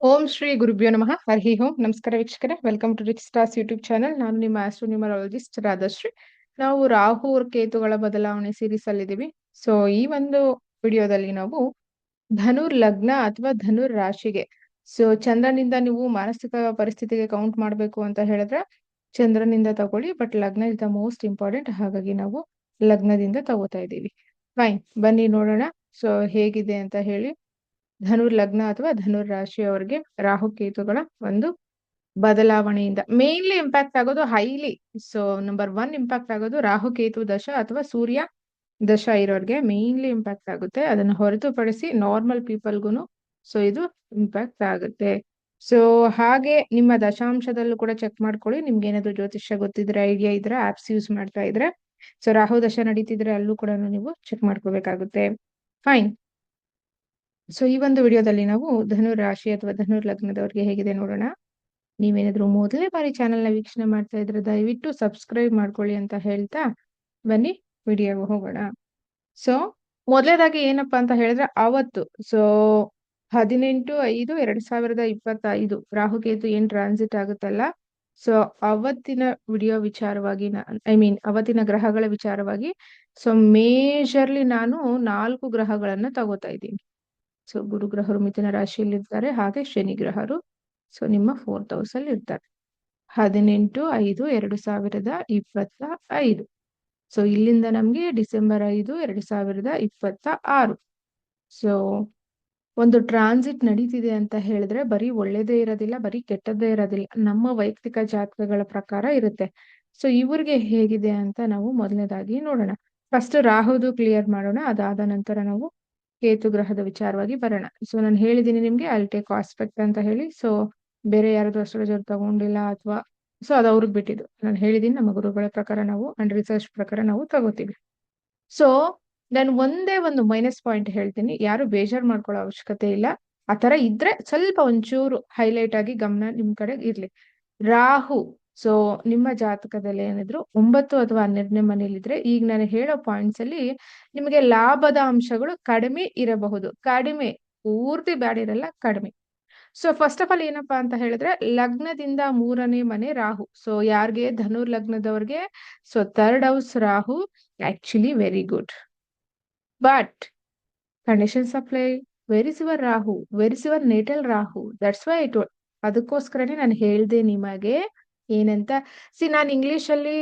ಓಂ ಶ್ರೀ ಗುರುಭ್ಯೋ ನಮಃ. ಹರಿ ಓಂ. ನಮಸ್ಕಾರ ವೀಕ್ಷಕರೇ. Welcome to Rich Stars YouTube channel ನಾನು ನಿಮ್ಮ ಆಸ್ಟ್ರೋನ್ಯೂಮರಾಲಜಿಸ್ಟ್ ರಾಧಶ್ರೀ. ನಾವು ರಾಹು, ಕೇತುಗಳ ಬದಲಾವಣೆ ಸೀರೀಸ್ ಅಲ್ಲಿದ್ದೀವಿ ಸೊ ಈ ಒಂದು ವಿಡಿಯೋದಲ್ಲಿ ನಾವು ಧನುರ್ ಲಗ್ನ ಅಥವಾ ಧನುರ್ ರಾಶಿಗೆ. ಸೊ ಚಂದ್ರನಿಂದ ನೀವು ಮಾನಸಿಕ ಪರಿಸ್ಥಿತಿಗೆ ಕೌಂಟ್ ಮಾಡಬೇಕು ಅಂತ ಹೇಳಿದ್ರೆ ಚಂದ್ರನಿಂದ ತಗೊಳ್ಳಿ ಬಟ್ ಲಗ್ನ ಇಸ್ ದ ಮೋಸ್ಟ್ ಇಂಪಾರ್ಟೆಂಟ್ ಹಾಗಾಗಿ ನಾವು ಲಗ್ನದಿಂದ ತಗೋತಾ ಇದ್ದೀವಿ ಫೈನ್ ಬನ್ನಿ ನೋಡೋಣ. ಸೊ ಹೇಗಿದೆ ಅಂತ ಹೇಳಿ. ಧನುರ್ ಲಗ್ನ ಅಥವಾ ಧನುರ್ ರಾಹು ಕೇತುಗಳ ಒಂದು ಬದಲಾವಣೆಯಿಂದ ಮೇನ್ಲಿ ಇಂಪ್ಯಾಕ್ಟ್ ಆಗೋದು highly so number one impact ಆಗೋದು ರಾಹು ಕೇತು ದಶ ಅಥವಾ ಸೂರ್ಯ ದಶ ಇರೋರಿಗೆ ಮೇನ್ಲಿ ಇಂಪ್ಯಾಕ್ಟ್ ಆಗುತ್ತೆ. ಅದನ್ನು ಹೊರತುಪಡಿಸಿ ನಾರ್ಮಲ್ ಪೀಪಲ್ಗೂ ಸೊ ಇದು ಇಂಪ್ಯಾಕ್ಟ್ ಆಗುತ್ತೆ. ಸೊ ಹಾಗೆ ನಿಮ್ಮ ದಶಾಂಶದಲ್ಲೂ ಕೂಡ ಚೆಕ್ ಮಾಡ್ಕೊಳ್ಳಿ. ನಿಮ್ಗೆ ಏನಾದ್ರು ಜ್ಯೋತಿಷ್ಯ ಗೊತ್ತಿದ್ರೆ ಐಡಿಯಾ ಇದ್ರೆ ಆಪ್ಸ್ ಯೂಸ್ ಮಾಡ್ತಾ ಇದ್ರೆ. ಸೊ ರಾಹು ದಶ ನಡೀತಿದ್ರೆ ಅಲ್ಲೂ ಕೂಡ ನೀವು ಚೆಕ್ ಮಾಡ್ಕೋಬೇಕಾಗುತ್ತೆ. ಫೈನ್ ಸೊ ಈ ಒಂದು ವಿಡಿಯೋದಲ್ಲಿ ನಾವು ಧನು ರಾಶಿ ಅಥವಾ ಧನುರ್ ಲಗ್ನದವ್ರಿಗೆ ಹೇಗಿದೆ ನೋಡೋಣ. ನೀವೇನಾದ್ರೂ ಮೊದಲನೇ ಬಾರಿ ಚಾನೆಲ್ನ ವೀಕ್ಷಣೆ ಮಾಡ್ತಾ ಇದ್ರೆ ದಯವಿಟ್ಟು ಸಬ್ಸ್ಕ್ರೈಬ್ ಮಾಡ್ಕೊಳ್ಳಿ ಅಂತ ಹೇಳ್ತಾ ಬನ್ನಿ, ವಿಡಿಯೋಗೆ ಹೋಗೋಣ. ಸೊ ಮೊದಲೇದಾಗಿ ಏನಪ್ಪಾ ಅಂತ ಹೇಳಿದ್ರೆ ಅವತ್ತು ಸೊ ಹದಿನೆಂಟು ಐದು ಎರಡ್ ಸಾವಿರದ ಇಪ್ಪತ್ತೈದು ರಾಹುಕೇತು ಏನ್ ಟ್ರಾನ್ಸಿಟ್ ಆಗುತ್ತಲ್ಲ? ಸೊ ಅವತ್ತಿನ ವಿಡಿಯೋ ವಿಚಾರವಾಗಿ ಐ ಮೀನ್ ಅವತ್ತಿನ ಗ್ರಹಗಳ ವಿಚಾರವಾಗಿ ಸೊ ಮೇಜರ್ಲಿ ನಾನು ನಾಲ್ಕು ಗ್ರಹಗಳನ್ನ ತಗೋತಾ ಇದ್ದೀನಿ. ಸೊ ಗುರು ಗ್ರಹರು ಮಿಥುನ ರಾಶಿಯಲ್ಲಿ ಇರ್ತಾರೆ ಹಾಗೆ ಶನಿ ಗ್ರಹರು ಸೊ ನಿಮ್ಮ ಫೋರ್ತ್ ಹೌಸ್ ಅಲ್ಲಿ ಇರ್ತಾರೆ ಹದಿನೆಂಟು, ಐದು, ಎರಡು ಸಾವಿರದ ಇಪ್ಪತ್ತ ಐದು. ಸೊ ಇಲ್ಲಿಂದ ನಮ್ಗೆ ಡಿಸೆಂಬರ್ ಐದು, ಎರಡು ಸಾವಿರದ ಇಪ್ಪತ್ತ ಆರು. ಸೊ ಒಂದು ಟ್ರಾನ್ಸಿಟ್ ನಡೀತಿದೆ ಅಂತ ಹೇಳಿದ್ರೆ ಬರೀ ಒಳ್ಳೇದೇ ಇರೋದಿಲ್ಲ, ಬರೀ ಕೆಟ್ಟದ್ದೇ ಇರೋದಿಲ್ಲ. ನಮ್ಮ ವೈಯಕ್ತಿಕ ಜಾತಕಗಳ ಪ್ರಕಾರ ಇರುತ್ತೆ. ಸೊ ಇವ್ರಿಗೆ ಹೇಗಿದೆ ಅಂತ ನಾವು ಮೊದಲನೇದಾಗಿ ನೋಡೋಣ. ಫಸ್ಟ್ ರಾಹುದು ಕ್ಲಿಯರ್ ಮಾಡೋಣ. ಅದಾದ ನಂತರ ನಾವು ಕೇತು ಗ್ರಹದ ವಿಚಾರವಾಗಿ ಬರೋಣ. ಸೊ ನಾನು ಹೇಳಿದ್ದೀನಿ ನಿಮ್ಗೆ ಐ ಟೇಕ್ ಆಸ್ಪೆಕ್ಟ್ ಅಂತ ಹೇಳಿ. ಸೊ ಬೇರೆ ಯಾರಾದ್ರೂ ಅಸ್ಟ್ರಾಲಜರ್ ತಗೊಂಡಿಲ್ಲ ಅಥವಾ ಸೊ ಅದು ಅವ್ರಿಗೆ ಬಿಟ್ಟಿದ್ದು. ನಾನು ಹೇಳಿದ್ದೀನಿ ನಮ್ಮ ಗುರುಗಳ ಪ್ರಕಾರ ನಾವು ಅಂಡ್ ರಿಸರ್ಚ್ ಪ್ರಕಾರ ನಾವು ತಗೋತೀವಿ. ಸೊ ನಾನು ಒಂದೇ ಒಂದು ಮೈನಸ್ ಪಾಯಿಂಟ್ ಹೇಳ್ತೀನಿ. ಯಾರು ಬೇಜಾರ್ ಮಾಡ್ಕೊಳ್ಳೋ ಅವಶ್ಯಕತೆ ಇಲ್ಲ. ಆ ತರ ಇದ್ರೆ ಸ್ವಲ್ಪ ಒಂಚೂರು ಹೈಲೈಟ್ ಆಗಿ ಗಮನ ನಿಮ್ ಕಡೆ ಇರ್ಲಿ. ರಾಹು ಸೊ ನಿಮ್ಮ ಜಾತಕದಲ್ಲಿ ಏನಿದ್ರು ಒಂಬತ್ತು ಅಥವಾ ಹನ್ನೆರಡನೇ ಮನೇಲಿದ್ರೆ ಈಗ ನಾನು ಹೇಳೋ ಪಾಯಿಂಟ್ಸ್ ಅಲ್ಲಿ ನಿಮಗೆ ಲಾಭದ ಅಂಶಗಳು ಕಡಿಮೆ ಇರಬಹುದು. ಕಡಿಮೆ, ಪೂರ್ತಿ ಬ್ಯಾಡ್ ಇರಲ್ಲ, ಕಡಿಮೆ. ಸೊ ಫಸ್ಟ್ ಆಫ್ ಆಲ್ ಏನಪ್ಪಾ ಅಂತ ಹೇಳಿದ್ರೆ ಲಗ್ನದಿಂದ ಮೂರನೇ ಮನೆ ರಾಹು. ಸೊ ಯಾರಿಗೆ? ಧನುರ್ ಲಗ್ನದವ್ರಿಗೆ. So third house Rahu actually very good but conditions apply where your Rahu? Where your natal Rahu? That's why it ಅದಕ್ಕೋಸ್ಕರನೇ ನಾನು ಹೇಳ್ದೆ ನಿಮಗೆ ಏನಂತ? ಸಿ ನಾನು ಇಂಗ್ಲಿಷ್ ಅಲ್ಲಿ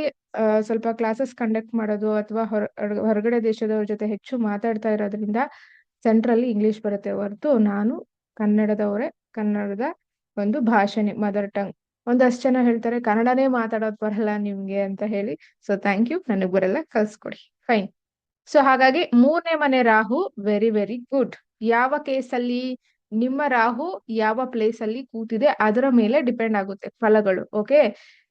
ಸ್ವಲ್ಪ ಕ್ಲಾಸಸ್ ಕಂಡಕ್ಟ್ ಮಾಡೋದು ಅಥವಾ ಹೊರ, ಹೊರಗಡೆ ದೇಶದವ್ರ ಜೊತೆ ಹೆಚ್ಚು ಮಾತಾಡ್ತಾ ಇರೋದ್ರಿಂದ ಸೆಂಟ್ರಲ್ಲಿ ಇಂಗ್ಲಿಷ್ ಬರುತ್ತೆ ಹೊರತು ನಾನು ಕನ್ನಡದವರೇ, ಕನ್ನಡದ ಒಂದು ಭಾಷೆನೆ ಮದರ್ ಟಂಗ್ ಒಂದಷ್ಟು ಜನ ಹೇಳ್ತಾರೆ, ಕನ್ನಡನೇ ಮಾತಾಡೋದ್ ಬರಲ್ಲ ನಿಮ್ಗೆ ಅಂತ ಹೇಳಿ. ಸೊ ಥ್ಯಾಂಕ್ ಯು ನನಗ್ ಬರಲ್ಲ, ಕಲ್ಸ್ಕೊಡಿ. ಫೈನ್ ಸೊ ಹಾಗಾಗಿ ಮೂರನೇ ಮನೆ ರಾಹು ವೆರಿ ವೆರಿ ಗುಡ್ ಯಾವ ಕೇಸಲ್ಲಿ ನಿಮ್ಮ ರಾಹು ಯಾವ ಪ್ಲೇಸ್ ಅಲ್ಲಿ ಕೂತಿದೆ, ಅದರ ಮೇಲೆ ಡಿಪೆಂಡ್ ಆಗುತ್ತೆ ಫಲಗಳು ಓಕೆ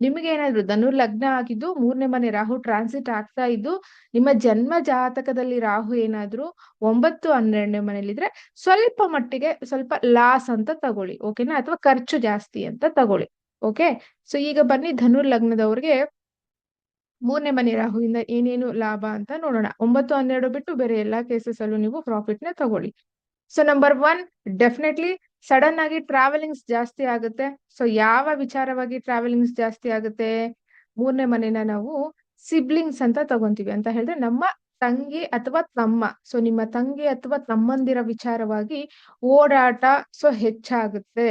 ನಿಮಗೆ ಏನಾದ್ರು ಧನುರ್ ಲಗ್ನ ಆಗಿದ್ದು, ಮೂರನೇ ಮನೆ ರಾಹು ಟ್ರಾನ್ಸಿಟ್ ಆಗ್ತಾ ಇದ್ದು, ನಿಮ್ಮ ಜನ್ಮ ಜಾತಕದಲ್ಲಿ ರಾಹು ಏನಾದ್ರು ಒಂಬತ್ತು, ಹನ್ನೆರಡನೇ ಮನೇಲಿದ್ರೆ ಸ್ವಲ್ಪ ಮಟ್ಟಿಗೆ ಸ್ವಲ್ಪ ಲಾಸ್ ಅಂತ ತಗೊಳ್ಳಿ ಓಕೆನಾ ಅಥವಾ ಖರ್ಚು ಜಾಸ್ತಿ ಅಂತ ತಗೊಳ್ಳಿ ಓಕೆ ಸೊ ಈಗ ಬನ್ನಿ ಧನುರ್ ಲಗ್ನದವ್ರಿಗೆ ಮೂರನೇ ಮನೆ ರಾಹುವಿಂದ ಏನೇನು ಲಾಭ ಅಂತ ನೋಡೋಣ. ಒಂಬತ್ತು, ಹನ್ನೆರಡು ಬಿಟ್ಟು ಬೇರೆ ಎಲ್ಲಾ ಕೇಸಸ್ ಅಲ್ಲೂ ನೀವು ಪ್ರಾಫಿಟ್ನ ತಗೊಳ್ಳಿ. So number one definitely sudden ಆಗಿ ಟ್ರಾವೆಲಿಂಗ್ಸ್ ಜಾಸ್ತಿ ಆಗುತ್ತೆ. ಸೊ ಯಾವ ವಿಚಾರವಾಗಿ ಟ್ರಾವೆಲಿಂಗ್ಸ್ ಜಾಸ್ತಿ ಆಗುತ್ತೆ? ಮೂರನೇ ಮನೆನ ನಾವು ಸಿಬ್ಲಿಂಗ್ಸ್ ಅಂತ ತಗೊಂತೀವಿ. ಅಂತ ಹೇಳಿದ್ರೆ ನಮ್ಮ ತಂಗಿ ಅಥವಾ ತಮ್ಮ ಸೊ ನಿಮ್ಮ ತಂಗಿ ಅಥವಾ ತಮ್ಮಂದಿರ ವಿಚಾರವಾಗಿ ಓಡಾಟ ಸೊ ಹೆಚ್ಚಾಗುತ್ತೆ.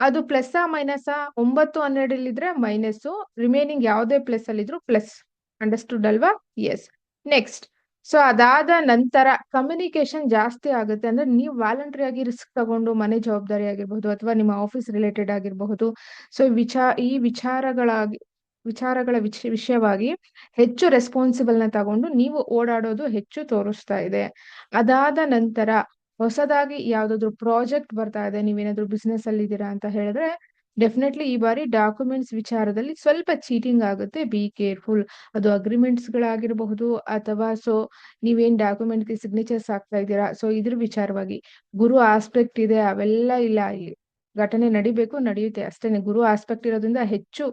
ಅದು ಪ್ಲಸ್ ಮೈನಸ್ ಒಂಬತ್ತು ಹನ್ನೆರಡಲ್ಲಿದ್ರೆ ಮೈನಸ್ ರಿಮೈನಿಂಗ್ ಯಾವುದೇ ಪ್ಲಸ್ ಅಲ್ಲಿದ್ರು ಪ್ಲಸ್ ಅಂಡರ್ಸ್ಟುಡ್ ಅಲ್ವಾ? ಎಸ್ ನೆಕ್ಸ್ಟ್ ಸೊ ಅದಾದ ನಂತರ ಕಮ್ಯುನಿಕೇಶನ್ ಜಾಸ್ತಿ ಆಗುತ್ತೆ ಅಂದ್ರೆ ನೀವು ವ್ಯಾಲಂಟ್ರಿ ಆಗಿ ರಿಸ್ಕ್ ತಗೊಂಡು ಮನೆ ಜವಾಬ್ದಾರಿ ಆಗಿರ್ಬಹುದು ಅಥವಾ ನಿಮ್ಮ ಆಫೀಸ್ ರಿಲೇಟೆಡ್ ಆಗಿರಬಹುದು. ಸೊ ವಿಚಾರ ಈ ವಿಚಾರಗಳಾಗಿ, ವಿಚಾರಗಳ ವಿಷ ವಿಷಯವಾಗಿ ಹೆಚ್ಚು ರೆಸ್ಪಾನ್ಸಿಬಲ್ನ ತಗೊಂಡು ನೀವು ಓಡಾಡೋದು ಹೆಚ್ಚು ತೋರಿಸ್ತಾ ಇದೆ. ಅದಾದ ನಂತರ ಹೊಸದಾಗಿ ಯಾವ್ದಾದ್ರು ಪ್ರಾಜೆಕ್ಟ್ ಬರ್ತಾ ಇದೆ, ನೀವೇನಾದ್ರೂ ಬಿಸ್ನೆಸ್ ಅಲ್ಲಿ ಇದ್ದೀರಾ ಅಂತ ಹೇಳಿದ್ರೆ ಡೆಫಿನೆಟ್ಲಿ ಈ ಬಾರಿ ಡಾಕ್ಯುಮೆಂಟ್ಸ್ ವಿಚಾರದಲ್ಲಿ ಸ್ವಲ್ಪ ಚೀಟಿಂಗ್ ಆಗುತ್ತೆ. ಬಿ ಕೇರ್ಫುಲ್ ಅದು ಅಗ್ರಿಮೆಂಟ್ಸ್ ಗಳಾಗಿರಬಹುದು ಅಥವಾ ಸೊ ನೀವೇನ್ ಡಾಕ್ಯುಮೆಂಟ್ಗೆ ಸಿಗ್ನೇಚರ್ಸ್ ಹಾಕ್ತಾ ಇದ್ದೀರಾ? ಸೊ ಇದ್ರ ವಿಚಾರವಾಗಿ ಗುರು ಆಸ್ಪೆಕ್ಟ್ ಇದೆ, ಅವೆಲ್ಲ ಇಲ್ಲ ಇಲ್ಲಿ. ಘಟನೆ ನಡಿಬೇಕು, ನಡೆಯುತ್ತೆ. ಅಷ್ಟೇನೆ. ಗುರು ಆಸ್ಪೆಕ್ಟ್ ಇರೋದ್ರಿಂದ ಹೆಚ್ಚು